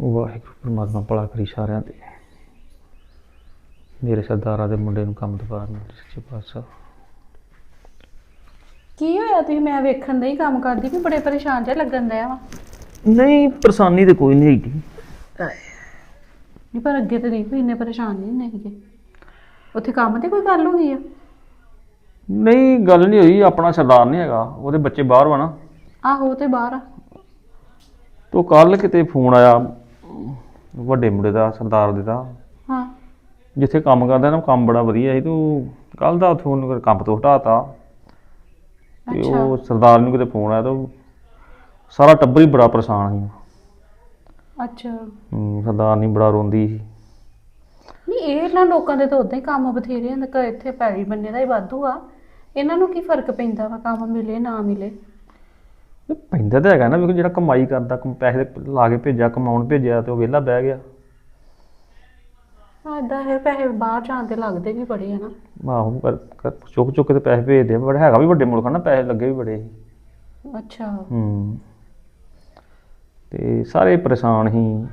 ਵਾਹਿਗੁਰੂ ਪਰਮਾਤਮਾ ਭਲਾ ਕਰੀ ਸਾਰਿਆਂ ਦੇ ਮੇਰੇ ਸਰਦਾਰਾਂ ਦੇ ਮੁੰਡੇ ਨੂੰ ਕੰਮ ਦਵਾ ਮੇਰੇ ਸੱਚੇ ਪਾਤਸ਼ਾਹ। ਕੀ ਹੋਇਆ ਤੁਸੀਂ? ਮੈਂ ਵੇਖਣ ਦਾ ਹੀ ਕੰਮ ਕਰਦੀ ਵੀ ਬੜੇ ਪਰੇਸ਼ਾਨ ਜਿਹਾ ਲੱਗਣ ਡਿਆ ਵਾ। ਨਹੀਂ ਪਰੇਸ਼ਾਨੀ ਤੇ ਕੋਈ ਨਹੀਂ ਹੈਗੀ। ਨਹੀਂ ਪਰ ਅੱਗੇ ਤੇ ਨਹੀਂ ਕੋਈ ਇੰਨੇ ਪਰੇਸ਼ਾਨ ਨਹੀਂ ਹੁੰਦੇ ਸੀਗੇ। ਉੱਥੇ ਕੰਮ ਤੇ ਕੋਈ ਗੱਲ ਹੋ ਗਈ ਆ? ਨਹੀਂ ਗੱਲ ਨਹੀਂ ਹੋਈ ਆਪਣਾ ਸਰਦਾਰ ਨਹੀਂ ਹੈਗਾ। ਉਹਦੇ ਬੱਚੇ ਬਾਹਰ ਵਾ ਨਾ। ਆਹੋ ਉਹ ਤੇ ਬਾਹਰ ਆ। ਤੋ ਕੱਲ ਕਿਤੇ ਫੋਨ ਆਇਆ। ਵੱਡੇ ਮੁੰਡੇ ਦਾ ਸਰਦਾਰ ਦੇ ਦਾ। ਹਾਂ। ਜਿੱਥੇ ਕੰਮ ਕਰਦਾ ਨਾ ਕੰਮ ਬੜਾ ਵਧੀਆ ਸੀ ਤੂੰ ਕੱਲ ਦਾ ਉੱਥੋਂ ਉਹਨੂੰ ਕੰਮ ਤੋਂ ਹਟਾਤਾ। ਤੇ ਅੱਛਾ। ਉਹ ਸਰਦਾਰ ਨੂੰ ਕਿਤੇ ਫੋਨ ਆਇਆ ਤਾਂ ਉਹ ਸਾਰਾ ਟੱਬਰ ਹੀ ਬੜਾ ਪਰੇਸ਼ਾਨ ਸੀ। ਅੱਛਾ। ਹੂੰ, ਸਰਦਾਰ ਨਹੀਂ ਬੜਾ ਰੋਂਦੀ ਸੀ। ਨਹੀਂ ਇਹ ਨਾ ਲੋਕਾਂ ਦੇ ਤਾਂ ਉਦਾਂ ਹੀ ਕੰਮ ਬਥੇਰੇ ਹੁੰਦੇ ਕਿ ਇੱਥੇ ਪੈਰੀ ਬੰਨੇ ਦਾ ਹੀ ਵਾਧੂ ਆ। ਇਹਨਾਂ ਨੂੰ ਕੀ ਫ਼ਰਕ ਪੈਂਦਾ ਵਾ ਕੰਮ ਮਿਲੇ ਨਾ ਮਿਲੇ? ਪੈਂਦਾ ਤਾਂ ਹੈਗਾ ਨਾ ਵੀ ਜਿਹੜਾ ਕਮਾਈ ਕਰਦਾ ਕਮ- ਪੈਸੇ ਲਾ ਕੇ ਭੇਜਿਆ ਕਮਾਉਣ ਭੇਜਿਆ ਤੇ ਉਹ ਵਿਹਲਾ ਬਹਿ ਗਿਆ। ਏਦਾਂ ਹੈ ਪੈਸੇ ਬਾਹਰ ਜਾਣ ਤੇ ਲੱਗਦੇ ਵੀ ਬੜੇ ਆ ਨਾ। ਆਹੋ ਕਰ- ਚੁੱਕ ਚੁੱਕ ਕੇ ਤੇ ਪੈਸੇ ਭੇਜਦੇ ਆ ਬੜਾ ਹੈਗਾ ਵੀ ਵੱਡੇ ਮੁਲਕ ਨਾ ਪੈਸੇ ਲੱਗੇ ਵੀ ਬੜੇ। ਸੀ ਅੱਛਾ। ਹੂੰ। ਤੇ ਸਾਰੇ ਪਰੇਸ਼ਾਨ ਸੀ।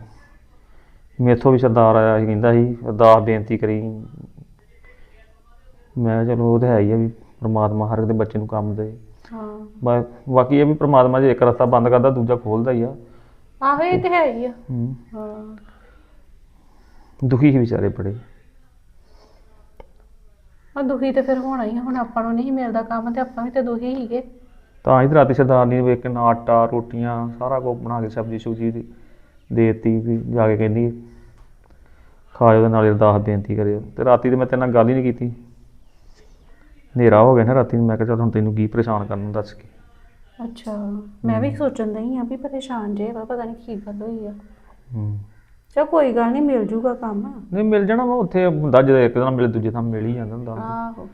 ਮੇਥੋਂ ਵੀ ਸਰਦਾਰ ਆਇਆ ਸੀ ਕਹਿੰਦਾ ਸੀ ਅਰਦਾਸ ਬੇਨਤੀ ਕਰੀ। ਮੈਂ ਕਿਹਾ ਚਲੋ ਉਹ ਤਾਂ ਹੈ ਹੀ ਆ ਵੀ ਪ੍ਰਮਾਤਮਾ ਹਰ ਇੱਕ ਦੇ ਬੱਚੇ ਨੂੰ ਕੰਮ ਦੇ। ਹਾਂ। ਬਾ- ਬਾਕੀ ਇਹ ਵੀ ਪ੍ਰਮਾਤਮਾ ਜੇ ਇੱਕ ਰਸਤਾ ਬੰਦ ਕਰਦਾ ਦੂਜਾ ਖੋਲਦਾ ਹੀ ਆ। ਆਹੋ ਇਹ ਤੇ ਹੈ ਹੀ ਆ। ਹੂੰ। ਹਾਂ। ਦੁਖੀ ਸੀ ਵਿਚਾਰੇ ਬੜੇ। ਆ ਦੁਖੀ ਤੇ ਫਿਰ ਹੋਣਾ ਹੀ ਆ ਹੁਣ ਆਪਾਂ ਨੂੰ ਨਹੀਂ ਮਿਲਦਾ ਕੰਮ ਤੇ ਆਪਾਂ ਵੀ ਤੇ ਦੁਖੀ ਹੀਗੇ ਤਾਂ ਹੀ ਤਾਂ ਰਾਤੀ ਸਰਦਾਰਨੀ ਨੇ ਵੇਖ ਕੇ ਨਾ ਆਟਾ ਰੋਟੀਆਂ ਸਾਰਾ ਕੁਝ ਬਣਾ ਕੇ ਸਬਜ਼ੀ ਸੁਬਜ਼ੀ ਦੀ ਦੇਤੀ ਵੀ ਜਾ ਕੇ ਕਹਿੰਦੀ ਖਾਇਓ ਦੇ ਨਾਲੇ ਅਰਦਾਸ ਬੇਨਤੀ ਕਰਿਓ। ਤੇ ਰਾਤੀ ਤੇ ਮੈਂ ਤੇਰੇ ਨਾਲ ਗੱਲ ਹੀ ਨਹੀਂ ਕੀਤੀ। ਹਨੇਰਾ ਹੋ ਗਿਆ ਨਾ ਰਾਤੀ ਨੂੰ ਮੈਂ ਕਿਹਾ ਚੱਲ ਹੁਣ ਤੈਨੂੰ ਕੀ ਪਰੇਸ਼ਾਨ ਕਰਨ ਦੱਸ ਕੇ। ਅੱਛਾ ਮੈਂ ਵੀ ਸੋਚਣ ਦਈ ਆ ਵੀ ਪਰੇਸ਼ਾਨ ਜੇ ਵਾ ਪਤਾ ਨਹੀਂ ਕੀ ਗੱਲ ਹੋਈ ਆ। ਹੂੰ। ਚਲ ਕੋਈ ਗੱਲ ਨਹੀਂ ਮਿਲ ਜੂਗਾ ਕੰਮ। ਨਹੀਂ ਮਿਲ ਜਾਣਾ ਵਾ ਉੱਥੇ ਹੁੰਦਾ ਜਦੋਂ ਇੱਕ ਦਿਨ ਮਿਲੇ ਦੂਜੇ ਥਾਂ ਮਿਲ ਹੀ ਜਾਂਦਾ ਹੁੰਦਾ। ਆਹੋ।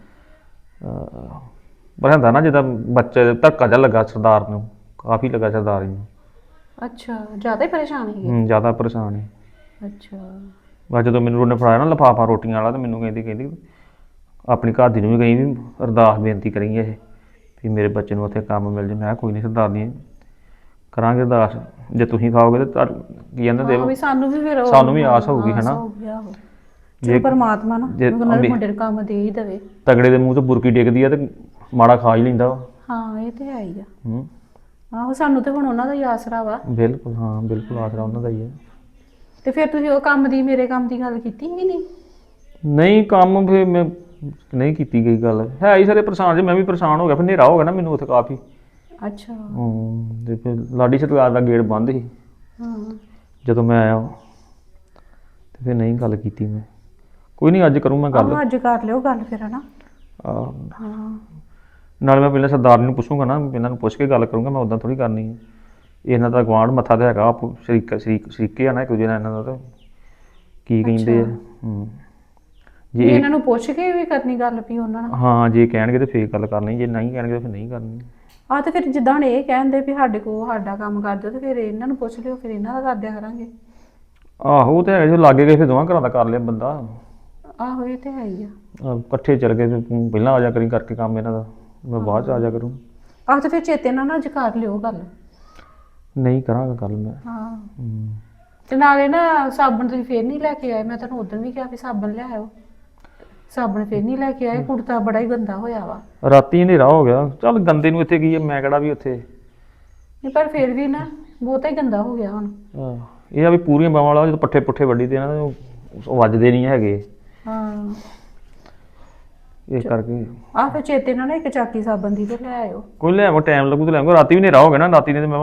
ਅਹ ਪਰ ਹੁੰਦਾ ਨਾ ਜਿੱਦਾਂ ਬੱਚੇ ਦੇ ਧੱਕਾ ਜਿਹਾ ਲੱਗਾ ਸਰਦਾਰ ਨੂੰ ਕਾਫੀ ਲੱਗਾ ਸਰਦਾਰ ਨੂੰ। ਅੱਛਾ ਜ਼ਿਆਦਾ ਹੀ ਪਰੇਸ਼ਾਨ ਸੀਗੇ ਹੂੰ ਜ਼ਿਆਦਾ ਪਰੇਸ਼ਾਨ ਹੈ ਅੱਛਾ। ਬਸ ਜਦੋਂ ਮੈਨੂੰ ਉਹਨੇ ਫੜਾਇਆ ਨਾ ਲਫਾਫਾ ਰੋਟੀਆਂ ਵਾਲਾ ਤੇ ਮੈਨੂੰ ਕਹਿੰਦੀ ਕਹਿੰਦੀ ਆਪਣੀ ਘਰ ਦੀ ਨੂੰ ਵੀ ਕਹੀ ਵੀ ਅਰਦਾਸ ਬੇਨਤੀ ਕਰੀ ਇਹ ਵੀ ਮੇਰੇ ਬੱਚੇ ਨੂੰ ਉੱਥੇ ਕੰਮ ਮਿਲ ਜੇ। ਮੈਂ ਕਿਹਾ ਕੋਈ ਨਹੀਂ ਸਰਦਾਰ ਨਹੀਂ ਕਰਾਂਗੇ ਅਰਦਾਸ। ਜੇ ਤੁਸੀਂ ਖਾਓਗੇ ਤੇ ਕੀ ਕਹਿੰਦੇ ਵੀ ਸਾਨੂੰ ਵੀ ਫਿਰ ਉਹ- ਸਾਨੂੰ ਵੀ ਆਸ ਹੋਊਗੀ, ਆਸ ਹਨਾ? ਹੋਊਗੀ, ਆਹੋ। ਜੇ ਜੇ ਪਰਮਾਤਮਾ ਨਾ ਜੇ ਉਹਨਾਂ ਦੇ ਅੰਬੀ- ਮੁੰਡੇ ਨੂੰ ਕੰਮ ਦੇ ਹੀ ਦੇਵੇ। ਤਗੜੇ ਦੇ ਮੂੰਹ ਤੋਂ ਬੁਰਕੀ ਡਿੱਗਦੀ ਆ ਤੇ ਮਾੜਾ ਖਾ ਹੀ ਲੈਂਦਾ ਵਾ। ਹਾਂ ਇਹ ਤੇ ਹੈ ਹੀ ਆ। ਹੂੰ। ਆਹੋ ਸਾਨੂੰ ਤੇ ਹੁਣ ਉਹਨਾਂ ਦਾ ਹੀ ਆਸਰਾ ਵਾ। ਬਿਲਕੁਲ ਹਾਂ ਬਿਲਕੁਲ ਆਸਰਾ ਉਹਨਾਂ ਦਾ ਹੀ ਹੈ ਤੇ ਫਿਰ ਤੁਸੀਂ ਉਹ ਕੰਮ ਦੀ ਮੇਰੇ ਕੰਮ ਦੀ ਗੱਲ ਕੀਤੀ ਕਿ ਨਹੀਂ? ਨਹੀਂ ਕੰਮ ਫਿਰ ਮੈਂ ਨਹੀਂ ਕੀਤੀ ਗਈ ਗੱਲ। ਹੈ ਹੀ ਸਾਰੇ ਪਰੇਸ਼ਾਨ ਜੇ ਮੈਂ ਵੀ ਪਰੇਸ਼ਾਨ ਹੋ ਗਿਆ ਫਿਰ ਹਨੇਰਾ ਹੋ ਗਿਆ ਨਾ ਮੈਨੂੰ ਉੱਥੇ ਕਾਫੀ। ਅੱਛਾ। ਹੂੰ ਤੇ ਫਿਰ ਲਾਡੀ ਸਰਦਾਰ ਦਾ ਗੇਟ ਬੰਦ ਸੀ। ਹਾਂ। ਜਦੋਂ ਮੈਂ ਆਇਆ ਤੇ ਫਿਰ ਨਹੀਂ ਗੱਲ ਕੀਤੀ ਮੈਂ। ਕੋਈ ਨਹੀਂ ਅੱਜ ਕਰੂੰ ਮੈਂ ਗੱਲ। ਆਹੋ ਅੱਜ ਕਰ ਲਿਓ ਗੱਲ ਫਿਰ ਹਨਾ? ਆਹ, ਹਾਂ। ਨਾਲ ਮੈਂ ਪਹਿਲਾਂ ਸਰਦਾਰ ਨੂੰ ਪੁੱਛੂੰਗਾ ਨਾ ਇਹਨਾਂ ਨੂੰ ਪੁੱਛ ਕੇ ਗੱਲ ਕਰੂੰਗਾ ਮੈਂ ਉਦਾਂ ਥੋੜੀ ਕਰਨੀ ਹੈ ਇਹਨਾਂ ਦਾ ਗਵਾਂਢ ਮੱਥਾ ਤੇ ਹੈਗਾ ਆਪ ਸ਼ਰੀਕ ਸ਼ਰੀਕ ਸ਼ਰੀਕੇ ਆ ਨਾ ਇੱਕ ਦੂਜੇ ਨਾਲ ਇਹਨਾਂ ਦਾ ਤਾਂ। ਕੀ ਕਹਿੰਦੇ ਆ? ਹੂੰ। ਜੇ ਇਹ- ਇਹਨਾਂ ਨੂੰ ਪੁੱਛ ਕੇ ਵੀ ਕਰਨੀ ਗੱਲ ਵੀ ਉਹਨਾਂ ਨਾਲ। ਹਾਂ ਜੇ ਕਹਿਣਗੇ ਤੇ ਫੇਰ ਗੱਲ ਕਰਨੀ ਜੇ ਨਹੀਂ ਕਹਿਣਗੇ ਤਾਂ ਫਿਰ ਨਹੀਂ ਕਰਨੀ। ਆ ਤੇ ਫਿਰ ਜਿੱਦਾਂ ਹੁਣ ਇਹ ਕਹਿੰਦੇ ਵੀ ਸਾਡੇ ਕੋਲ ਸਾਡਾ ਕੰਮ ਕਰ ਦਿਓ ਤੇ ਫਿਰ ਇਹਨਾਂ ਨੂੰ ਪੁੱਛ ਲਿਓ ਫਿਰ ਇਹਨਾਂ ਦਾ ਕਰ ਦਿਆ ਕਰਾਂਗੇ। ਆਹੋ ਉਹ ਤੇ ਹੈਗਾ ਜੇ ਲਾਗੇ ਗਏ ਫਿਰ ਦੋਵਾਂ ਘਰਾਂ ਦਾ ਕਰ ਲਿਆ ਬੰਦਾ। ਆਹੋ ਇਹ ਤੇ ਹੈ ਹੀ ਆ। ਆਹ, ਇਕੱਠੇ ਚੱਲ ਗਏ ਤੇ ਤੂੰ ਪਹਿਲਾਂ ਆ ਜਾ ਕਰੀ ਕਰਕੇ ਕੰਮ ਇਹਨਾਂ ਦਾ ਮੈਂ ਬਾਅਦ ਚ ਆ ਜਾ ਕਰੂੰ। ਆਹ ਤੇ ਫਿਰ ਚੇਤੇ ਨਾਲ ਨਾ ਅੱਜ ਕਰ ਲਿਓ ਗੱਲ। ਨਹੀਂ ਕਰਾਂਗਾ ਗੱਲ ਮੈਂ। ਹਾਂ। ਹੂੰ। ਤੇ ਨਾਲੇ ਨਾ ਸਾਬਣ ਤੁਸੀਂ ਫੇਰ ਨਹੀਂ ਲੈ ਕੇ ਆਏ ਮੈਂ ਤੁਹਾਨੂੰ ਉਦੋਂ ਵੀ ਕਿਹਾ ਵੀ ਸਾਬਣ ਲਿਆਇਓ ਸਾਬਣ ਫੇਰ ਨਹੀਂ ਲੈ ਕੇ ਆਏ ਕੁੜਤਾ ਬੜਾ ਹੀ ਗੰਦਾ ਹੋਇਆ ਵਾ। ਰਾਤੀ ਹਨੇਰਾ ਹੋ ਗਿਆ। ਚੱਲ ਗੰਦੇ ਨੂੰ ਇੱਥੇ ਕੀ ਹੈ ਮੈਂ ਕਿਹੜਾ ਵੀ ਉੱਥੇ। ਨਹੀਂ ਪਰ ਫੇਰ ਵੀ ਨਾ ਬਹੁਤਾ ਹੀ ਗੰਦਾ ਹੋ ਗਿਆ ਹੁਣ। ਆਹ, ਇਹ ਆ ਵੀ ਪੂਰੀਆਂ ਬਾਵਾਂ ਵਾਲਾ ਜਦੋਂ ਪੱਠੇ ਪੁੱਠੇ ਵੱਡੀ ਦੇ ਨਾ ਤੇ ਉਹ ਉਹ ਵੱਜਦੇ ਨਹੀਂ ਹੈਗੇ। ਹਾਂ। ਇਸ ਕਰਕੇ। ਆਹ ਫਿਰ ਚੇਤੇ ਨਾਲ ਨਾ ਇੱਕ ਚਾਕੀ ਸਾਬਣ ਦੀ ਤੇ ਲੈ ਆਇਓ। ਕੋਈ ਲੈ ਆਵਾਂ ਟਾਈਮ ਲੱਗੂ ਤੇ ਲੈ ਆਵਾਂਗਾ ਰਾਤੀ ਵੀ ਹਨੇਰਾ ਹੋ ਗਿਆ ਨਾ ਰਾਤੀ ਨੇ ਤੇ ਮੈਂ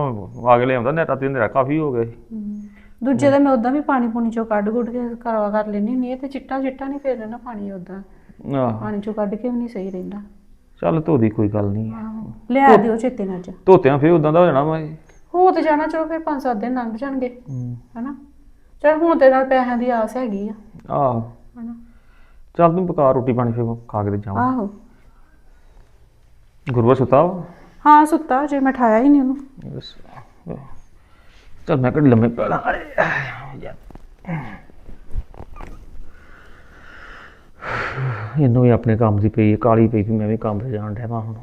ਆ ਕੇ ਲੈ ਆਉਂਦਾ ਨਾ ਰਾਤੀ ਹਨੇਰਾ ਕਾਫੀ ਹੋ ਗਿਆ ਸੀ। ਹਮ। ਦੂਜੇ ਦਾ ਮੈਂ ਉਦਾਂ ਵੀ ਪਾਣੀ ਪੂਣੀ ਚੋਂ ਕੱਢ ਗੁੱਡ ਕੇ ਕਰਵਾ ਕਰ ਲੈਣੀ ਹੁੰਦੀ ਹੈ ਤੇ ਚਿੱਟਾ ਚਿੱਟਾ ਨਹੀਂ ਫੇਰ ਨਾ ਪਾਣੀ ਉਦਾਂ ਆਹ। ਪਾਣੀ ਚੋਂ ਕੱਢ ਕੇ ਵੀ ਨਹੀਂ ਸਹੀ ਰਹਿੰਦਾ। ਚੱਲ ਧੋਦੀ ਕੋਈ ਗੱਲ ਨਹੀਂ। ਆਹੋ ਲਿਆ ਦਿਓ ਚੇਤੇ ਨਾਲ ਚ ਧੋਤਿਆਂ ਫੇਰ ਉਦਾਂ ਦਾ ਹੋ ਜਾਣਾ ਵਾ ਇਹ। ਹੋ ਤੇ ਜਾਣਾ ਚਲੋ ਫਿਰ 5-7 ਦਿਨ ਲੰਘ ਜਾਣਗੇ ਹੂੰ। ਹਨਾ? ਚਲ ਹੁਣ ਤੇ ਨਾਲ ਪੈਸਿਆਂ ਦੀ ਆਸ ਹੈਗੀ ਆ। ਆਹ। ਹਨਾ? ਚੱਲ ਤੂੰ ਪਕਾ ਰੋਟੀ ਪਾਣੀ ਫੇਰ ਖਾ ਕੇ ਤੇ ਜਾਵਾਂ। ਆਹੋ। ਗੁਰੂਆ ਸੁੱਤਾ ਵਾ? ਹਾਂ ਸੁੱਤਾ ਜੇ ਮੈਂ ਠਾਇਆ ਹੀ ਨਹੀਂ ਉਹਨੂੰ। ਬਸ। ਚੱਲ ਮੈਂ ਕਿਹੜੀ ਲੰਮੇ ਪੈ ਲਾਂ। ਇਹਨੂੰ ਵੀ ਆਪਣੇ ਕੰਮ ਦੀ ਪਈ ਹੈ, ਕਾਲੀ ਪਈ ਵੀ ਮੈਂ ਵੀ ਕੰਮ ਤੇ ਜਾਣ ਡਿਆ ਵਾਂ ਹੁਣ।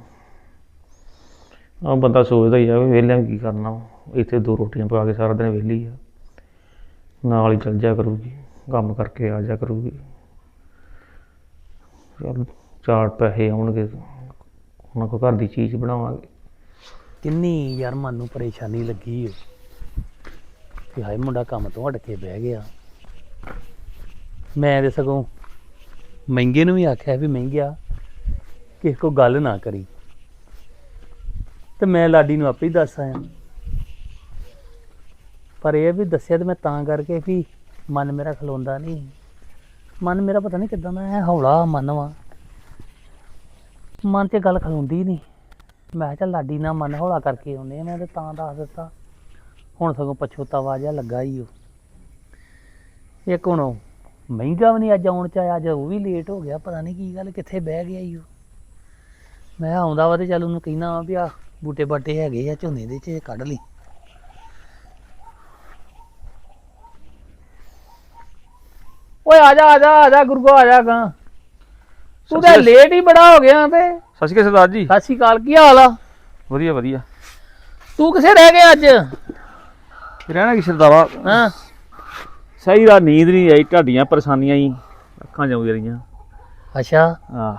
ਆ ਬੰਦਾ ਸੋਚਦਾ ਹੀ ਆ ਵੀ ਵਿਹਲਿਆਂ ਕੀ ਕਰਨਾ ਵਾ। ਇੱਥੇ ਦੋ ਰੋਟੀਆਂ ਪਾ ਕੇ ਸਾਰਾ ਦਿਨ ਵਿਹਲੀ ਆ। ਨਾਲ ਹੀ ਚੱਲ ਜਾ ਕਰੂਗੀ ਕੰਮ ਕਰਕੇ ਆ ਜਾ ਕਰੂਗੀ। ਚੱਲ ਚਾਰ ਪੈਸੇ ਆਉਣਗੇ ਉਹਨਾਂ ਕੋ ਘਰ ਦੀ ਚੀਜ਼ ਬਣਾਵਾਂਗੇ। ਕਿੰਨੀ ਯਾਰ ਮਨ ਨੂੰ ਪਰੇਸ਼ਾਨੀ ਲੱਗੀ ਓ ਕਿ ਹਾਏ ਮੁੰਡਾ ਕੰਮ ਤੋਂ ਹਟ ਕੇ ਬਹਿ ਗਿਆ। ਮੈਂ ਤੇ ਸਗੋਂ ਮਹਿੰਗੇ ਨੂੰ ਵੀ ਆਖਿਆ ਵੀ ਮਹਿੰਗਿਆ, ਕਿਸੇ ਕੋ ਗੱਲ ਨਾ ਕਰੀ। ਤੇ ਮੈਂ ਲਾਡੀ ਨੂੰ ਆਪੇ ਹੀ ਦੱਸ ਆਇਆ। ਪਰ ਇਹ ਵੀ ਦੱਸਿਆ ਤੇ ਮੈਂ ਤਾਂ ਕਰਕੇ ਵੀ ਮਨ ਮੇਰਾ ਖਲੋਂਦਾ ਨਹੀਂ। ਮਨ ਮੇਰਾ ਪਤਾ ਨਹੀਂ ਕਿੱਦਾਂ ਮੈਂ ਹੌਲਾ ਮਨ ਵਾਂ। ਮਨ ਤੇ ਗੱਲ ਖਲੋਂਦੀ ਨਹੀਂ। ਮੈਂ ਕਿਹਾ ਚੱਲ ਲਾਡੀ ਨਾਲ ਮਨ ਹੌਲਾ ਕਰਕੇ ਆਉਂਦੇ ਆ, ਮੈਂ ਤੇ ਤਾਂ ਦੱਸ ਦਿੱਤਾ। ਹੁਣ ਸਗੋਂ ਪਛੋਤਾਵਾ ਜਿਹਾ ਲੱਗਾ ਹੀ ਉਹ। ਇੱਕ ਹੁਣ ਮਹਿੰਗਾ ਵੀ ਨਹੀਂ ਅੱਜ ਆਉਣ ਚ ਆਇਆ ਅੱਜ ਉਹ ਵੀ ਲੇਟ ਹੋ ਗਿਆ ਪਤਾ ਨਹੀਂ ਕੀ ਗੱਲ ਕਿੱਥੇ ਬਹਿ ਗਿਆ ਈ ਉਹ। ਮੈਂ ਆਉਂਦਾ ਵਾ ਤੇ ਚੱਲ ਉਹਨੂੰ ਕਹਿਣਾ ਵਾ ਵੀ ਆ ਬੂਟੇ ਬਾਟੇ ਹੈਗੇ ਆ ਝੋਨੇ ਦੇ ਚ ਇਹ ਕੱਢ ਲਈ। ਓਏ ਆ ਜਾ ਆ ਜਾ ਆ ਜਾ ਗੁਰਗੋ ਆ ਜਾ ਗਾ। ਤੂੰ ਤਾਂ ਲੇਟ ਹੀ ਬੜਾ ਹੋ ਗਿਆ ਤੇ। ਸਤਿ ਸ਼੍ਰੀ ਅਕਾਲ ਸਰਦਾਰ ਜੀ। ਸਤਿ ਸ਼੍ਰੀ ਅਕਾਲ ਕੀ ਹਾਲ ਆ? ਵਧੀਆ ਵਧੀਆ। ਤੂੰ ਕਿੱਥੇ ਰਹਿ ਗਿਆ ਅੱਜ? ਰਹਿਣਾ ਕਿ ਸਰਦਾਵਾ ਹਾਂ? ਸਹੀ ਦਾ ਨੀਂਦ ਨਹੀਂ ਆਈ ਢਾਡੀਆਂ ਪਰੇਸ਼ਾਨੀਆਂ ਹੀ ਅੱਖਾਂ ਜਾਉਂਦੀਆਂ ਰਹੀਆਂ ਅੱਛਾ। ਆ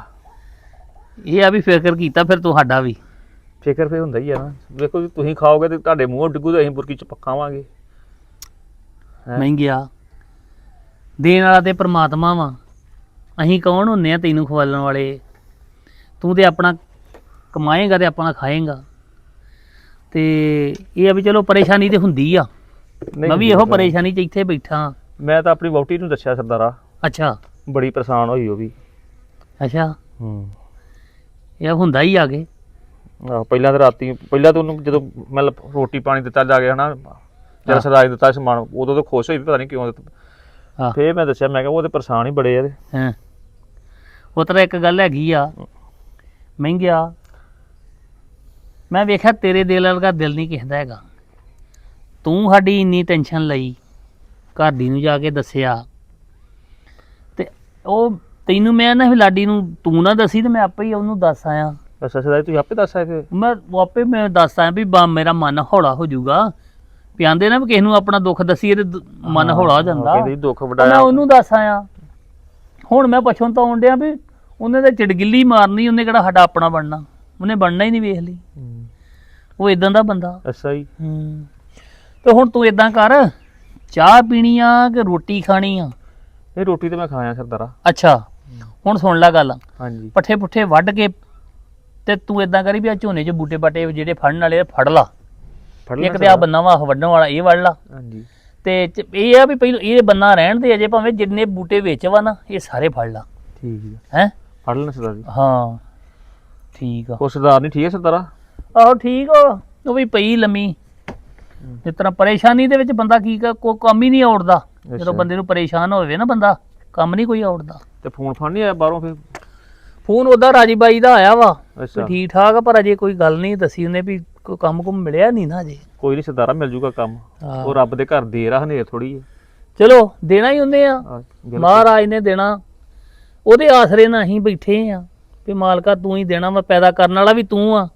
ਇਹ ਆ ਵੀ ਫਿਕਰ ਕੀਤਾ ਫਿਰ ਤੂੰ ਸਾਡਾ ਵੀ। ਫਿਕਰ ਫੇ ਹੁੰਦਾ ਹੀ ਆ ਨਾ। ਵੇਖੋ ਜੀ ਤੁਸੀਂ ਖਾਓਗੇ ਤੇ ਤੁਹਾਡੇ ਮੂੰਹੋਂ ਡਿੱਗੂ ਤੇ ਅਸੀਂ ਬੁਰਕੀ ਚ ਪੱਕਾਵਾਂਗੇ ਹੈਂ? ਮਹਿੰਗਿਆ। ਦੇਣ ਵਾਲਾ ਤੇ ਪ੍ਰਮਾਤਮਾ ਵਾ। ਅਸੀਂ ਕੌਣ ਹੁੰਨੇ ਆ ਤੈਨੂੰ ਖਵਾਲਣ ਵਾਲੇ? ਤੂੰ ਤੇ ਆਪਣਾ ਕਮਾਏਗਾ ਤੇ ਆਪਣਾ ਖਾਏਗਾ। ਤੇ ਇਹ ਆ ਵੀ ਚਲੋ ਪਰੇਸ਼ਾਨੀ ਤੇ ਹੁੰਦੀ ਆ। ਨਹੀਂ ਮੈਂ ਵੀ ਇਹੋ। ਪਰੇਸ਼ਾਨੀ ਚ ਇੱਥੇ ਬੈਠਾ ਮੈਂ ਤਾਂ ਆਪਣੀ ਵਹੁਟੀ ਨੂੰ ਦੱਸਿਆ ਸਰਦਾਰਾ। ਅੱਛਾ। ਬੜੀ ਪਰੇਸ਼ਾਨ ਹੋਈ ਉਹ ਵੀ। ਅੱਛਾ। ਹੂੰ। ਇਹ ਹੁੰਦਾ ਹੀ ਆਗੇ ਆਹੋ ਪਹਿਲਾਂ ਤਾਂ ਰਾਤੀ ਪਹਿਲਾਂ ਤਾਂ ਉਹਨੂੰ ਜਦੋਂ ਮਤਲਬ ਰੋਟੀ ਪਾਣੀ ਦਿੱਤਾ ਜਾ ਕੇ ਹਨਾ ਹਾਂ। ਜਦ ਸਰਦਾਰ ਦਿੱਤਾ ਸਮਾਨ ਉਦੋਂ ਤਾਂ ਖੁਸ਼ ਹੋਈ ਵੀ ਪਤਾ ਨਹੀਂ ਕਿਉਂ ਦਿੱਤਾ। ਹਾਂ। ਫੇਰ ਮੈਂ ਦੱਸਿਆ ਮੈਂ ਕਿਹਾ ਉਹ ਤੇ ਪਰੇਸ਼ਾਨ ਹੀ ਬੜੇ ਆ ਇਹਦੇ। ਹਾਂ। ਉਹ ਤਰ੍ਹਾਂ ਇੱਕ ਗੱਲ ਹੈਗੀ ਆ। ਮਹਿੰਗਿਆ। ਮੈਂ ਵੇਖਿਆ ਤੇਰੇ ਦਿਲ ਵਰਗਾ ਦਿਲ ਨਹੀਂ ਕਿਸੇ ਦਾ ਹੈਗਾ। ਤੂੰ ਸਾਡੀ ਇੰਨੀ ਟੈਨਸ਼ਨ ਲਈ ਘਰ ਦੀ ਨੂੰ ਜਾ ਕੇ ਦੱਸਿਆ। ਤੇ ਉਹ ਤੈਨੂੰ ਮੈਂ ਨਾ ਲਾਡੀ ਨੂੰ ਤੂੰ ਨਾ ਦੱਸੀ ਤੇ ਮੈਂ ਆਪੇ ਹੀ ਉਹਨੂੰ ਦੱਸ ਆਇਆ। ਅੱਛਾ ਜੀ ਤੁਸੀਂ ਆਪੇ ਦੱਸ ਆਏ ਫੇਰ? ਮੈਂ ਆਪੇ ਮੈਂ ਦੱਸ ਆਇਆ ਵੀ ਬਾ ਮੇਰਾ ਮਨ ਹੌਲਾ ਹੋ ਜਾਊਗਾ। ਵੀ ਆਂਦੇ ਨਾ ਵੀ ਕਿਸੇ ਨੂੰ ਆਪਣਾ ਦੁੱਖ ਦਸੀਏ ਤੇ ਦ- ਮਨ ਹੌਲਾ ਹੋ ਜਾਂਦਾ। ਕਹਿੰਦੇ ਜੀ ਦੁੱਖ ਤਾਂ ਵਡਾਇਆ ਮੈਂ ਉਹਨੂੰ ਦੱਸ ਆਇਆ। ਹੁਣ ਮੈਂ ਪਛੋਂ ਤਾਂ ਆਉਣ ਡਿਆ ਵੀ ਉਹਨੇ ਤੇ ਚਿੜਗਿੱਲੀ ਮਾਰਨੀ ਉਹਨੇ ਕਿਹੜਾ ਸਾਡਾ ਆਪਣਾ ਬਣਨਾ? ਉਹਨੇ ਬਣਨਾ ਹੀ ਨਹੀਂ ਵੇਖ ਲਈ। ਹੂੰ। ਉਹ ਇਦਾਂ ਦਾ ਬੰਦਾ। ਅੱਛਾ ਜੀ। ਹੂੰ। ਤੇ ਹੁਣ ਤੂੰ ਇਦਾਂ ਕਰ ਚਾਹ ਪੀਣੀ ਆ ਕਿ ਰੋਟੀ ਖਾਣੀ ਆ? ਇਹ ਰੋਟੀ ਤੇ ਮੈਂ ਖਾਇਆ ਸਰਦਾਰਾ। ਅੱਛਾ ਹੁਣ ਸੁਣ ਲੈ ਗੱਲ। ਹਾਂਜੀ। ਪੱਠੇ ਪੁੱਠੇ ਵੱਢ ਕੇ ਤੇ ਤੂੰ ਇਦਾਂ ਕਰੀ ਵੀ ਆ ਝੋਨੇ 'ਚ ਬੂਟੇ ਬਾਟੇ ਜਿਹੜੇ ਫੜਨ ਵਾਲੇ ਆ, ਫੜ ਲਾ। ਫੜ ਇੱਕ ਤੇ ਆ ਬੰਨਾ ਵਾ ਵੱਢਣ ਵਾਲਾ ਇਹ ਵੱਢ ਲਾ। ਹਾਂਜੀ। ਤੇ ਚ- ਇਹ ਆ ਵੀ ਪਹਿਲਾਂ ਇਹ ਬੰਨਾ ਰਹਿਣ ਦੇ ਅਜੇ ਭਾਵੇਂ ਜਿੰਨੇ ਬੂਟੇ ਵਿੱਚ ਵਾ ਨਾ ਇਹ ਸਾਰੇ ਫੜ ਲਾ। ਠੀਕ ਹੈ ਹੈ? ਫੜ ਲੈਣਾ ਸਰਦਾਰ ਜੀ। ਹਾਂ ਠੀਕ ਆ। ਉਹ ਸਰਦਾਰ ਨਹੀਂ ਠੀਕ ਹੈ ਸਰਦਾਰਾ? ਆਹੋ ਠੀਕ ਆ ਉਹ ਵੀ ਪਈ ਲੰਮੀ। ਜਿਸ ਤਰ੍ਹਾਂ ਪਰੇਸ਼ਾਨੀ ਦੇ ਵਿੱਚ ਬੰਦਾ ਕੀ ਕਰ ਕੋਈ ਕੰਮ ਹੀ ਨਹੀਂ ਔੜਦਾ। ਜਦੋਂ। ਬੰਦੇ ਨੂੰ ਪਰੇਸ਼ਾਨ ਹੋਵੇ ਨਾ ਬੰਦਾ ਕੰਮ ਨਹੀਂ ਕੋਈ ਔੜਦਾ। ਤੇ ਫੋਨ ਫੜ ਨਹੀਂ ਆਇਆ ਬਾਹਰੋਂ ਫੇਰ? ਫੋਨ ਉਹਦਾ ਰਾਜੀ ਬਾਈ ਦਾ ਆਇਆ ਵਾ ਵੀ ਅੱਛਾ। ਠੀਕ ਠਾਕ ਆ ਪਰ ਅਜੇ ਕੋਈ ਗੱਲ ਨਹੀਂ ਦੱਸੀ ਉਹਨੇ ਵੀ ਕੋਈ ਕੰਮ ਕੁਮ ਮਿਲਿਆ ਨਹੀਂ ਨਾ ਅਜੇ। ਕੋਈ ਨਹੀਂ ਸਰਦਾਰਾ ਮਿਲ ਜੂਗਾ ਕੰਮ। ਹਾਂ। ਉਹ ਰੱਬ ਦੇ ਘਰ ਦੇਰ ਆ ਹਨੇਰ ਥੋੜੀ ਹੈ ਚਲੋ ਦੇਣਾ ਹੀ ਹੁੰਦੇ ਆ। ਮਹਾਰਾਜ ਨੇ ਦੇਣਾ। ਉਹਦੇ ਆਸਰੇ ਨਾਲ ਅਸੀਂ ਬੈਠੇ ਆ ਵੀ ਮਾਲਕਾ ਤੂੰ ਹੀ ਦੇਣਾ ਵਾ ਪੈਦਾ ਕਰਨ ਵਾਲਾ ਵੀ ਤੂੰ ਆ।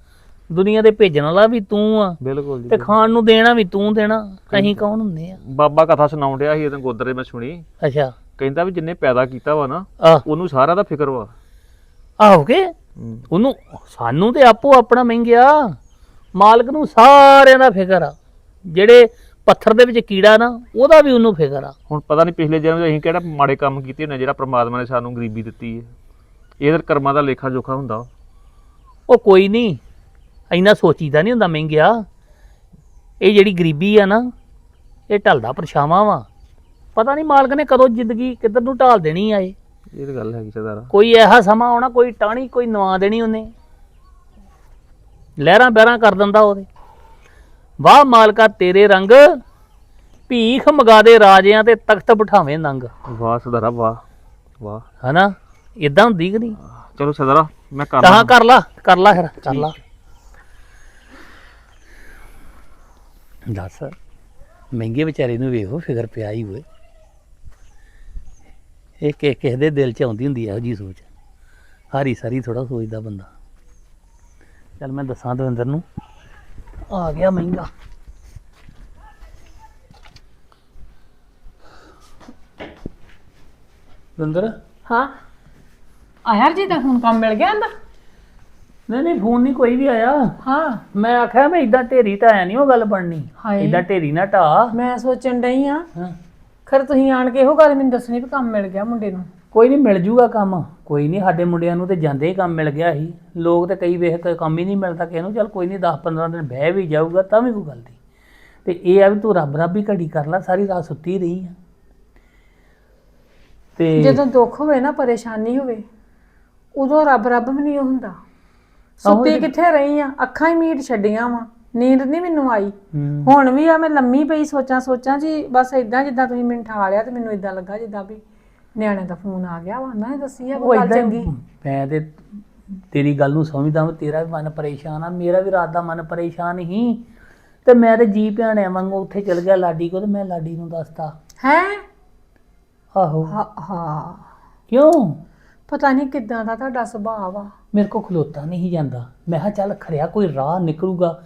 ਦੁਨੀਆ ਦੇ ਭੇਜਣ ਵਾਲਾ ਵੀ ਤੂੰ ਆ। ਬਿਲਕੁਲ ਜੀ ਤੇ ਖਾਣ ਨੂੰ ਦੇਣਾ ਵੀ ਤੂੰ ਦੇਣਾ ਅਸੀਂ ਕੌਣ ਹੁੰਦੇ ਆ? ਬਾਬਾ ਕਥਾ ਸੁਣਾਉਣ ਡਿਆ ਸੀ ਇਹਦੇ ਗੋਦਰੇ ਮੈਂ ਸੁਣੀ। ਅੱਛਾ। ਕਹਿੰਦਾ ਵੀ ਜਿੰਨੇ ਪੈਦਾ ਕੀਤਾ ਵਾ ਨਾ ਆ। ਉਹਨੂੰ ਸਾਰਾ ਦਾ ਫਿਕਰ ਵਾ। ਆਹੋ ਕੇ। ਉਹਨੂੰ ਸਾਨੂੰ ਤੇ ਆਪੋ ਆਪਣਾ ਮਹਿੰਗਿਆ। ਮਾਲਕ ਨੂੰ ਸਾਰਿਆਂ ਦਾ ਫਿਕਰ ਆ। ਜਿਹੜੇ ਪੱਥਰ ਦੇ ਵਿੱਚ ਕੀੜਾ ਨਾ ਉਹਦਾ ਵੀ ਉਹਨੂੰ ਫਿਕਰ ਆ। ਹੁਣ ਪਤਾ ਨਹੀਂ ਪਿਛਲੇ ਜਨਮ 'ਚ ਅਸੀਂ ਕਿਹੜਾ ਮਾੜੇ ਕੰਮ ਕੀਤੇ ਨੇ ਜਿਹੜਾ ਪ੍ਰਮਾਤਮਾ ਨੇ ਸਾਨੂੰ ਗਰੀਬੀ ਦਿੱਤੀ ਹੈ। ਇਹ ਤਾਂ ਕਰਮਾਂ ਦਾ ਲੇਖਾ ਜੋਖਾ ਹੁੰਦਾ ਉਹ ਕੋਈ ਨਹੀਂ ਇੰਨਾ ਸੋਚੀਦਾ ਨਹੀਂ ਹੁੰਦਾ ਮਹਿੰਗਿਆ। ਇਹ ਜਿਹੜੀ ਗਰੀਬੀ ਆ ਨਾ ਇਹ ਢਲਦਾ ਪਰਛਾਵਾਂ ਵਾ। ਪਤਾ ਨਹੀਂ ਮਾਲਕ ਨੇ ਕਦੋਂ ਜ਼ਿੰਦਗੀ ਕਿੱਧਰ ਨੂੰ ਢਾਲ ਦੇਣੀ ਆ ਇਹ। ਇਹ ਤਾਂ ਗੱਲ ਹੈਗੀ ਸਰਦਾਰਾ। ਕੋਈ ਐਸਾ ਸਮਾਂ ਆਉਣਾ ਕੋਈ ਟਾਣੀ ਕੋਈ ਨਵਾ ਦੇਣੀ ਉਹਨੇ। ਲਹਿਰਾਂ ਬਹਿਰਾਂ ਕਰ ਦਿੰਦਾ ਉਹਦੇ। ਵਾਹ ਮਾਲਕਾ ਤੇਰੇ ਰੰਗ ਭੀਖ ਮਗਾ ਦੇ ਰਾਜਿਆਂ ਤੇ ਤਖਤ ਬਿਠਾਵੇਂ ਨੰਗ। ਵਾਹ ਸਰਦਾਰਾ ਵਾਹ ਵਾਹ। ਹਨਾ? ਇਦਾਂ ਹੁੰਦੀ ਕਿ ਨਹੀਂ? ਚਲੋ ਸਰਦਾਰਾ ਮੈਂ ਕਰ ਤਾਂ ਕਰ ਲਾ ਕਰ ਲਾ ਫਿਰ ਕਰ ਲਾ। ਦੱਸ, ਮਹਿੰਗੇ ਵਿਚਾਰੇ ਨੂੰ ਵੇਖੋ, ਫਿਕਰ ਪਿਆ ਹੀ ਹੋਏ ਇਹ ਕਿ, ਕਿਸੇ ਦੇ ਦਿਲ 'ਚ ਆਉਂਦੀ ਹੁੰਦੀ ਇਹੋ ਜੀ ਸੋਚ। ਹਰੀ ਸਾਰੀ ਥੋੜਾ ਸੋਚਦਾ ਬੰਦਾ। ਚੱਲ ਮੈਂ ਦੱਸਾਂ ਦਵਿੰਦਰ ਨੂੰ। ਆ ਗਿਆ ਮਹਿੰਗਾ। ਦਵਿੰਦਰ? ਹਾਂ। ਆ ਜੀ ਦਾ ਹੁਣ ਕੰਮ ਮਿਲ ਗਿਆ ਇਹਦਾ ਨਹੀਂ ਨਹੀਂ ਫੋਨ ਨਹੀਂ ਕੋਈ ਵੀ ਆਇਆ। ਹਾਂ। ਮੈਂ ਆਖਿਆ ਮੈਂ ਇਦਾਂ ਢੇਰੀ ਤਾਂ ਆਇਆ ਨਹੀਂ ਉਹ ਗੱਲ ਬਣਨੀ। ਹਾਏ। ਇਦਾਂ ਢੇਰੀ ਨਾ ਢਾ। ਮੈਂ ਸੋਚਣ ਡਈ ਆ ਹਾਂ। ਖਰ ਤੁਸੀਂ ਆਣ ਕੇ ਇਹੋ ਗੱਲ ਮੈਨੂੰ ਦੱਸਣੀ ਵੀ ਕੰਮ ਮਿਲ ਗਿਆ ਮੁੰਡੇ ਨੂੰ। ਕੋਈ ਨਹੀਂ ਮਿਲ ਜੂਗਾ ਕੰਮ। ਕੋਈ ਨਹੀਂ ਸਾਡੇ ਮੁੰਡਿਆਂ ਨੂੰ ਤੇ ਜਾਂਦੇ ਹੀ ਕੰਮ ਮਿਲ ਗਿਆ ਸੀ। ਲੋਕ ਤੇ ਕਈ ਵੇਖ ਕੇ ਕੰਮ ਹੀ ਨਹੀਂ ਮਿਲਦਾ ਕਿਸੇ ਨੂੰ। ਚੱਲ ਕੋਈ ਨਹੀਂ 10 15 ਦਿਨ ਬਹਿ ਵੀ ਜਾਊਗਾ ਤਾਂ ਵੀ ਕੋਈ ਗੱਲ ਨਹੀਂ ਤੇ ਇਹ ਆ ਵੀ ਤੂੰ ਰੱਬ ਰੱਬ ਹੀ ਘੜੀ ਕਰ ਲੈ ਸਾਰੀ ਰਾਤ ਸੁੱਤੀ ਰਹੀ ਆ। ਤੇ ਜਦੋਂ ਦੁੱਖ ਹੋਵੇ ਨਾ ਪਰੇਸ਼ਾਨੀ ਹੋਵੇ ਉਦੋਂ ਰੱਬ ਰੱਬ ਵੀ ਨਹੀਂ ਹੁੰਦਾ। ਸੁੱਤੀ ਕਿੱਥੇ ਰਹੀ ਆ? ਅੱਖਾਂ ਹੀ ਮੀਟ ਛੱਡੀਆਂ ਵਾ। ਨੀਂਦ ਨਹੀਂ ਮੈਨੂੰ ਆਈ। ਹੂੰ, ਹੁਣ ਵੀ ਆ ਮੈਂ ਲੰਮੀ ਪਈ ਸੋਚਾਂ ਸੋਚਾਂ ਜੀ ਬਸ ਇਦਾਂ ਜਿੱਦਾਂ ਤੁਸੀਂ ਮੈਨੂੰ ਠਾ ਲਿਆ ਤੇ ਮੈਨੂੰ ਇਦਾਂ ਲੱਗਾ ਜਿੱਦਾਂ ਵੀ ਨਿਆਣੇ ਦਾ ਫੋਨ ਆ ਗਿਆ ਵਾ। ਨਾ ਦੱਸੀ ਆ ਕੋਈ ਗੱਲ ਚੰਗੀ ਹੀ ਮੈਂ ਤੇ ਤੇਰੀ ਗੱਲ ਨੂੰ ਸਮਝਦਾ ਮੈਂ ਤੇਰਾ ਵੀ ਮਨ ਪਰੇਸ਼ਾਨ ਆ ਮੇਰਾ ਵੀ ਰਾਤ ਦਾ ਮਨ ਪਰੇਸ਼ਾਨ ਹੀ। ਤੇ ਮੈਂ ਤੇ ਜੀ ਭਿਆਣਿਆਂ ਵਾਂਗੂ ਉੱਥੇ ਚਲ ਗਿਆ ਲਾਡੀ ਕੋਲ ਤੇ ਮੈਂ ਲਾਡੀ ਨੂੰ ਦੱਸਤਾ। ਹੈ? ਆਹੋ। ਹਾਂ ਹਾਂ। ਕਿਉਂ? ਪਤਾ ਨਹੀਂ ਕਿੱਦਾਂ ਦਾ ਤੁਹਾਡਾ ਸੁਭਾਅ ਆ ਮੇਰੇ ਕੋ ਖਲੋਤਾ ਨਹੀਂ ਜਾਂਦਾ। ਮੈਂ ਕਿਹਾ ਚੱਲ ਖਰਿਆ ਕੋਈ ਰਾਹ ਨਿਕਲੂਗਾ।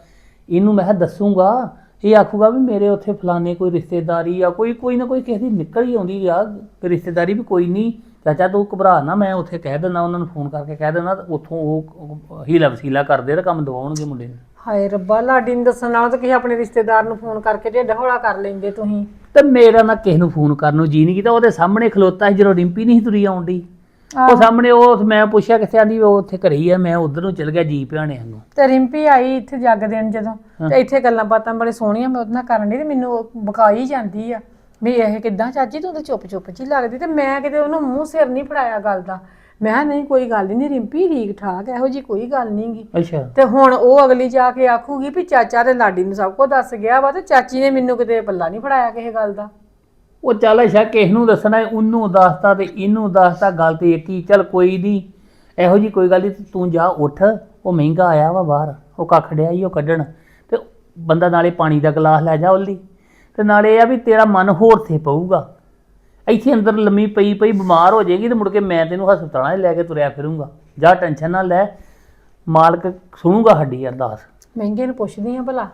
ਇਹਨੂੰ ਮੈਂ ਕਿਹਾ ਦੱਸੂਗਾ। ਇਹ ਆਖੂਗਾ ਵੀ ਮੇਰੇ ਉੱਥੇ ਫਲਾਣੇ ਕੋਈ ਰਿਸ਼ਤੇਦਾਰੀ ਆ ਕੋਈ ਕੋਈ ਨਾ ਕੋਈ ਕਿਸੇ ਦੀ ਨਿਕਲ ਹੀ ਆਉਂਦੀ ਆ। ਰਿਸ਼ਤੇਦਾਰੀ ਵੀ ਕੋਈ ਨਹੀਂ। ਚਾਚਾ ਤੂੰ ਘਬਰਾ ਨਾ ਮੈਂ ਉੱਥੇ ਕਹਿ ਦਿੰਦਾ ਉਹਨਾਂ ਨੂੰ ਫੋਨ ਕਰਕੇ ਕਹਿ ਦਿੰਦਾ ਉੱਥੋਂ ਉਹ ਹੀਲਾ ਵਸੀਲਾ ਕਰਦੇ ਤੇ ਕੰਮ ਦਵਾਉਣਗੇ ਮੁੰਡੇ ਨੂੰ। ਹਾਏ ਰੱਬਾ ਲਾਡੀ ਨੂੰ ਦੱਸਣ ਨਾਲ ਤਾਂ ਕਿਸੇ ਆਪਣੇ ਰਿਸ਼ਤੇਦਾਰ ਨੂੰ ਫੋਨ ਕਰਕੇ ਢਿੱਡ ਹੌਲਾ ਕਰ ਲੈਂਦੇ ਤੁਸੀਂ। ਤੇ ਮੇਰਾ ਨਾ ਕਿਸੇ ਨੂੰ ਫੋਨ ਕਰਨ ਨੂੰ ਜੀ ਨਹੀਂ ਕੀਤਾ ਉਹਦੇ ਸਾਹਮਣੇ ਖਲੋਤਾ ਸੀ ਜਦੋਂ ਰਿੰਪੀ ਨਹੀਂ ਸੀ ਤੁਰੀ ਆਉਂਦੀ ਉਹ ਸਾਹਮਣੇ ਉਹ ਮੈਂ ਪੁੱਛਿਆ ਕਿੱਥੇ ਆਂਦੀ ਉਹ ਉੱਥੇ ਘਰੇ ਹੀ ਆ ਮੈਂ ਉਧਰ ਨੂੰ ਚਲ ਗਿਆ ਜੀ ਭਿਆਣਿਆਂ ਨੂੰ ਤੇ ਰਿੰਪੀ ਆਈ ਇੱਥੇ ਜੱਗ ਦੇਣ ਜਦੋਂ ਤੇ ਇੱਥੇ ਗੱਲਾਂ ਬਾਤਾਂ ਬੜੇ ਸੋਹਣੀਆਂ ਮੈਂ ਉਹਦੇ ਨਾਲ ਕਰਨ ਦੀ ਤੇ ਮੈਨੂੰ ਉਹ ਬਕਾਈ ਜਾਂਦੀ ਆ ਵੀ ਇਹ ਕਿੱਦਾਂ ਚਾਚੀ ਤੂੰ ਤਾਂ ਚੁੱਪ ਚੁੱਪ ਜੀ ਲੱਗਦੀ ਤੇ ਮੈਂ ਕਿਤੇ ਉਹਨੂੰ ਮੂੰਹ ਸਿਰ ਨਹੀਂ ਫੜਾਇਆ ਗੱਲ ਦਾ। ਮੈਂ ਨਹੀਂ ਕੋਈ ਗੱਲ ਨਹੀਂ ਰਿੰਪੀ ਠੀਕ ਠਾਕ ਇਹੋ ਜੀ ਕੋਈ ਗੱਲ ਨਹੀਂਗੀ ਅੱਛਾ। ਤੇ ਹੁਣ ਉਹ ਅਗਲੀ ਜਾ ਕੇ ਆਖੂਗੀ ਵੀ ਚਾਚਾ ਤੇ ਲਾਡੀ ਨੂੰ ਸਭ ਕੁਝ ਦੱਸ ਗਿਆ ਵਾ ਤੇ ਚਾਚੀ ਨੇ ਮੈਨੂੰ ਕਿਤੇ ਪੱਲਾ ਨਹੀਂ ਫੜਾਇਆ ਕਿਸੇ ਗੱਲ ਦਾ। ਉਹ ਚੱਲ ਅੱਛਾ ਕਿਸ ਨੂੰ ਦੱਸਣਾ ਹੈ, ਉਹਨੂੰ ਦੱਸਤਾ ਤੇ ਇਹਨੂੰ ਦੱਸਤਾ ਗੱਲ ਤੇ ਇੱਕ ਹੀ ਚੱਲ ਕੋਈ ਨਹੀਂ। ਇਹੋ ਜੀ ਕੋਈ ਗੱਲ ਨਹੀਂ ਤੂੰ ਜਾ ਉੱਠ। ਉਹ ਮਹਿੰਗਾ ਆਇਆ ਵਾ ਬਾਹਰ। ਉਹ ਕੱਖ ਡਿਆ ਈ ਉਹ ਕੱਢਣ। ਤੇ ਬੰਦਾ ਨਾਲੇ ਪਾਣੀ ਦਾ ਗਲਾਸ ਲੈ ਜਾ ਉਹਲੀ ਤੇ ਨਾਲੇ ਇਹ ਆ ਵੀ ਤੇਰਾ ਮਨ ਹੋਰ ਥੇ ਪਊਗਾ। ਇੱਥੇ ਅੰਦਰ ਲੰਮੀ ਪਈ ਪਈ ਬਿਮਾਰ ਹੋ ਜਾਏਗੀ ਤੇ ਮੁੜ ਕੇ ਮੈਂ ਤੈਨੂੰ ਹਸਪਤਾਲਾਂ 'ਚ ਲੈ ਕੇ ਤੁਰਿਆ ਫਿਰੂੰਗਾ। ਜਾ ਟੈਨਸ਼ਨ ਨਾ ਲੈ। ਮਾਲਕ ਸੁਣੂਗਾ ਸਾਡੀ ਅਰਦਾਸ। ਮਹਿੰਗੇ ਨੂੰ ਪੁੱਛਦੀ ਆ ਭਲਾ।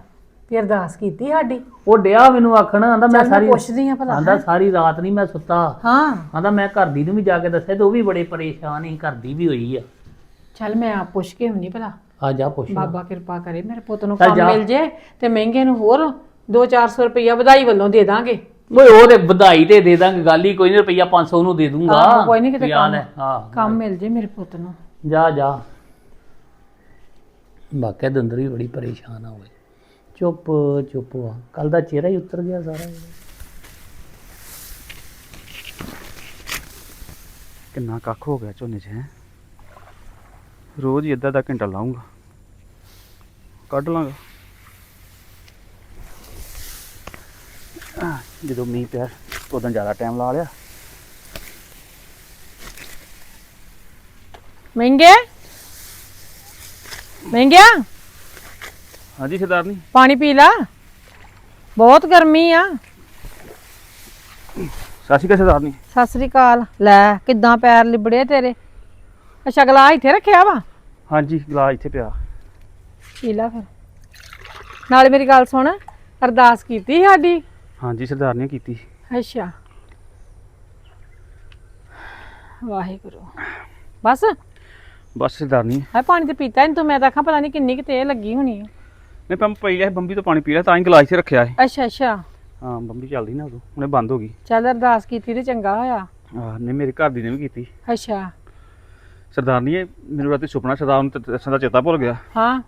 ਵੀ ਅਰਦਾਸ ਕੀਤੀ ਸਾਡੀ। ਉਹ ਡਿਆ ਮੈਨੂੰ ਆਖਣ ਆਂਦਾ ਮੈਂ ਚੱਲ ਮੈਂ ਸਾਰੀ ਪੁੱਛਦੀ ਆ ਭਲਾ। ਆਂਦਾ ਸਾਰੀ ਰਾਤ ਨਹੀਂ ਮੈਂ ਸੁੱਤਾ। ਹਾਂ। ਆਂਦਾ ਮੈਂ ਘਰ ਦੀ ਨੂੰ ਵੀ ਜਾ ਕੇ ਦੱਸਿਆ ਤੇ ਉਹ ਵੀ ਬੜੇ ਪਰੇਸ਼ਾਨ ਹੀ ਘਰ ਦੀ ਵੀ ਹੋਈ ਆ। ਚੱਲ ਮੈਂ ਆਪ ਪੁੱਛ ਕੇ ਹੁੰਨੀ ਭਲਾ। ਆ ਜਾ ਪੁੱਛ ਲੈ। ਬਾਬਾ ਕਿਰਪਾ ਕਰੇ ਮੇਰੇ ਪੁੱਤ ਨੂੰ ਚੱਲ ਕੰਮ ਜਾ। ਮਿਲ ਜੇ ਤੇ ਮਹਿੰਗੇ ਨੂੰ ਹੋਰ 2-400 ਰੁਪਈਆ ਵਧਾਈ ਵੱਲੋਂ ਦੇ ਦਾਂਗੇ। ਓਏ ਉਹ ਤੇ ਵਧਾਈ ਤੇ ਦੇ ਦਾਂਗੇ ਗੱਲ ਹੀ ਕੋਈ ਨਹੀਂ ਰੁਪਈਆ 500 ਨੂੰ ਦੇ ਦੂੰਗਾ। ਆਹੋ, ਕੋਈ ਨੀ ਕਿਤੇ ਧਿਆਨ ਕੰਮ- ਹੈ, ਹਾਂ ਕੰਮ ਮਿਲ ਜੇ ਮੇਰੇ ਪੁੱਤ ਨੂੰ। ਜਾ ਜਾ। ਬਾਕਿਆ ਦੰਦਰ ਬੜੀ ਪਰੇਸ਼ਾਨ ਆ ਹੋਏ ਚੁੱਪ ਚੁੱਪ ਆ ਕੱਲ ਦਾ ਚਿਹਰਾ ਹੀ ਉਤਰ ਗਿਆ ਸਾਰਾ। ਕਿੰਨਾ ਕੱਖ ਹੋ ਗਿਆ ਝੋਨੇ 'ਚ ਹੈ? ਰੋਜ਼ ਹੀ ਅੱਧਾ ਅੱਧਾ ਘੰਟਾ ਲਾਉਂਗਾ। ਕੱਢ ਲਾਂਗਾ। ਜਦੋਂ ਮੀਂਹ ਪਿਆ ਉਦੋਂ ਜ਼ਿਆਦਾ ਟਾਈਮ ਲਾ ਲਿਆ। ਮਹਿੰਗੇ ਮਹਿੰਗਿਆ? ਹਾਂਜੀ ਸਰਦਾਰਨੀ। ਪਾਣੀ ਪੀ ਲਾ। ਬਹੁਤ ਗਰਮੀ ਆ। ਸਤਿ ਸ਼੍ਰੀ ਅਕਾਲ ਸਰਦਾਰਨੀ। ਸਤਿ ਸ੍ਰੀ ਅਕਾਲ। ਲੈ ਕਿੱਦਾਂ ਪੈਰ ਲਿਬੜੇ ਤੇਰੇ? ਅੱਛਾ ਗਲਾ ਇੱਥੇ ਰੱਖਿਆ ਵਾ? ਹਾਂਜੀ ਗਲਾਸ ਇੱਥੇ ਪਿਆ। ਪੀ ਲਾ ਫਿਰ। ਨਾਲੇ ਮੇਰੀ ਗੱਲ ਸੁਣ ਅਰਦਾਸ ਕੀਤੀ ਸਾਡੀ? ਹਾਂਜੀ ਸਰਦਾਰਨੀ ਕੀਤੀ। ਅੱਛਾ। ਵਾਹਿਗੁਰੂ। ਬਸ? ਬਸ ਸਰਦਾਰਨੀ। ਹਾਏ ਪਾਣੀ ਤੇ ਪੀਤਾ ਨਹੀਂ ਤੂੰ ਮੈਂ ਤਾਂ ਆਖਾਂ ਪਤਾ ਨਹੀਂ ਕਿੰਨੀ ਕਿ ਤੇਲ ਲੱਗੀ ਹੋਣੀ ਆ। ਮੈਂ ਪੰਪ ਪਈ ਸੀ, ਬੰਬੀ ਤੋਂ ਪਾਣੀ ਪੀ ਲਿਆ ਤਾਂ ਹੀ ਗਲਾਸ 'ਚ ਰੱਖਿਆ ਸੀ ਅੱਛਾ ਅੱਛਾ। ਹਾਂ ਬੰਬੀ ਚੱਲਦੀ ਨਾ ਉਦੋਂ ਉਹਨੇ ਬੰਦ ਹੋ ਗਈ। ਚੱਲ ਅਰਦਾਸ ਕੀਤੀ ਤੇ ਚੰਗਾ ਹੋਇਆ। ਆਹ ਨੇ ਮੇਰੇ ਘਰ ਦੀ ਨੇ ਵੀ ਕੀਤੀ। ਅੱਛਾ। ਸਰਦਾਰਨੀ ਇਹ ਮੈਨੂੰ ਰਾਤੀ ਸੁਪਨਾ ਸਰਦਾਰ ਨੂੰ ਦੱਸਣ ਦਾ ਚੇਤਾ ਭੁੱਲ ਗਿਆ। ਹਾਂ।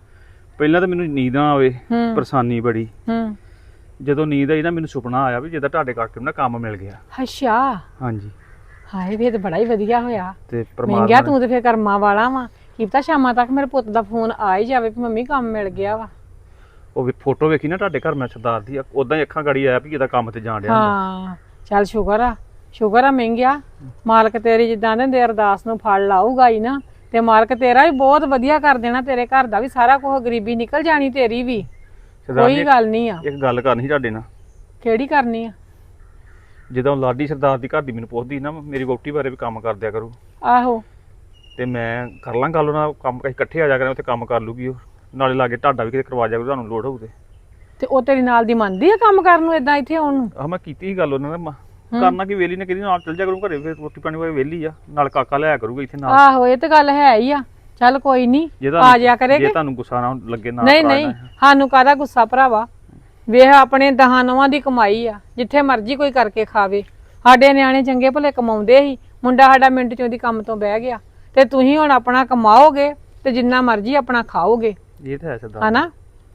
ਪਹਿਲਾਂ ਤਾਂ ਮੈਨੂੰ ਨੀਂਦ ਨਾ ਆਵੇ ਹੂੰ। ਪਰੇਸ਼ਾਨੀ ਬੜੀ। ਹੂੰ। ਜਦੋਂ ਨੀਂਦ ਆਈ ਨਾ ਮੈਨੂੰ ਸੁਪਨਾ ਆਇਆ ਵੀ ਜਿੱਦਾਂ ਤੁਹਾਡੇ ਕਰਕੇ ਨਾ ਕੰਮ ਮਿਲ ਗਿਆ। ਅੱਛਾ। ਹਾਂਜੀ। ਹਾਏ ਵੀ ਤਾਂ ਬੜਾ ਹੀ ਵਧੀਆ ਹੋਇਆ। ਤੇ ਮਹਿੰਗਿਆ ਪਰਮਾਤਮਾ ਤੂੰ ਤੇ ਫੇਰ ਕਰਮਾਂ ਵਾਲਾ ਵਾ। ਕੀ ਪਤਾ ਸ਼ਾਮਾਂ ਤੱਕ ਮੇਰੇ ਪੁੱਤ ਦਾ ਫੋਨ ਆ ਹੀ ਜਾਵੇ ਕਿ ਮੰਮੀ ਕੰਮ ਮਿਲ ਗਿਆ ਵਾ। ਉਹ ਵੀ ਫੋਟੋ ਵੇਖੀ ਨਾ ਤੁਹਾਡੇ ਘਰ ਮੈਂ ਸਰਦਾਰ ਦੀ ਉਦਾਂ ਹੀ ਅੱਖਾਂ ਗੜੀ ਆਇਆ ਵੀ ਕਿਦਾ ਕੰਮ ਤੇ ਜਾਣ ਡਿਆ। ਹਾਂ ਚੱਲ ਸ਼ੁਕਰ ਆ ਸ਼ੁਕਰ ਆ ਮਹਿੰਗਿਆ। ਮਾਲਕ ਤੇਰੀ ਜਿੱਦਾਂ ਦੇ ਅਰਦਾਸ ਨੂੰ ਫਲ ਲਾਊਗਾ ਹੀ ਨਾ। ਤੇ ਮਾਲਕ ਤੇਰਾ ਵੀ ਬਹੁਤ ਵਧੀਆ ਕਰ ਦੇਣਾ ਤੇਰੇ ਘਰ ਦਾ ਵੀ ਸਾਰਾ ਕੁਝ ਗਰੀਬੀ ਨਿਕਲ ਜਾਣੀ ਤੇਰੀ ਵੀ। ਕੋਈ ਗੱਲ ਨਹੀਂ ਆ। ਇੱਕ ਗੱਲ ਕਰਨੀ ਤੁਹਾਡੇ ਨਾਲ। ਕਿਹੜੀ ਕਰਨੀ ਆ? ਜਦੋਂ ਲਾਡੀ ਸਰਦਾਰ ਦੀ ਘਰ ਦੀ ਮੈਨੂੰ ਪੁੱਛਦੀ ਨਾ ਮੇਰੀ ਵੋਟੀ ਬਾਰੇ ਵੀ ਕੰਮ ਕਰ ਦਿਆ ਕਰੂ। ਆਹੋ। ਤੇ ਮੈਂ ਕਰ ਲਾਂ ਗੱਲ ਉਹਨਾਂ ਕੰਮ ਇਕੱਠੇ ਆ ਜਾ ਕਰਾਂ ਉੱਥੇ ਕੰਮ ਕਰ ਲੂਗੀ ਉਹ। ਨਾਲੇ ਲਾਗੇ ਤੁਹਾਡਾ ਵੀ ਕਿਤੇ ਕਰਵਾ ਜਾ ਕਰੂ ਤੁਹਾਨੂੰ ਲੋੜ ਹੋਊ ਤੇ। ਤੇ ਉਹ ਤੇਰੀ ਨਾਲ ਦੀ ਮੰਨਦੀ ਆ ਕੰਮ ਕਰਨ ਨੂੰ ਇਦਾਂ ਇੱਥੇ ਆਉਣ ਨੂੰ? ਆਹ ਮੈਂ ਕੀਤੀ ਸੀ ਗੱਲ ਉਹਨਾਂ ਨਾਲ ਮ- ਕਰਨਾ ਕੀ ਵੇਲੀ ਨੇ ਕਿਹਦੀ ਨਾਲ ਚੱਲ ਜਾ ਕਰੂੰ ਘਰੇ ਫਿਰ ਰੋਟੀ ਪਾਣੀ ਵਾਲੇ ਵੇਲੀ ਆ ਨਾਲ ਕਾਕਾ ਲਿਆ ਕਰੂਗਾ ਇੱਥੇ ਨਾਲ। ਆਹੋ ਇਹ ਤੇ ਗੱਲ ਹੈ ਹੀ ਆ। ਚੱਲ ਕੋਈ ਨਹੀਂ ਜੇ ਆ ਤੁਹਾਨੂੰ- ਜੇ ਕਰੇਗੇ। ਤੁਹਾਨੂੰ ਗੁੱਸਾ ਨਾ ਲੱਗੇ ਨਾ ਨਹੀਂ ਨਹੀਂ ਸਾਨੂੰ ਕਾਹਦਾ ਗੁੱਸਾ ਭਰਾਵਾ? ਵੇਖ ਆਪਣੇ ਦਹਾਂ ਨਵਾਂ ਦੀ ਕਮਾਈ ਆ ਜਿੱਥੇ ਮਰਜ਼ੀ ਕੋਈ ਕਰਕੇ ਖਾਵੇ। ਸਾਡੇ ਨਿਆਣੇ ਚੰਗੇ ਭਲੇ ਕਮਾਉਂਦੇ ਸੀ ਮੁੰਡਾ ਸਾਡਾ ਮਿੰਟ ਚੋਂ ਦੀ ਕੰਮ ਤੋਂ ਬਹਿ ਗਿਆ। ਤੇ ਤੁਸੀਂ ਹੁਣ ਆਪਣਾ ਕਮਾਓਗੇ ਤੇ ਜਿੰਨਾ ਮਰਜ਼ੀ ਆਪਣਾ ਖਾਓਗੇ। ਇਹ ਤਾਂ ਹੈ ਸਰਦਾਰ ਹਨਾ?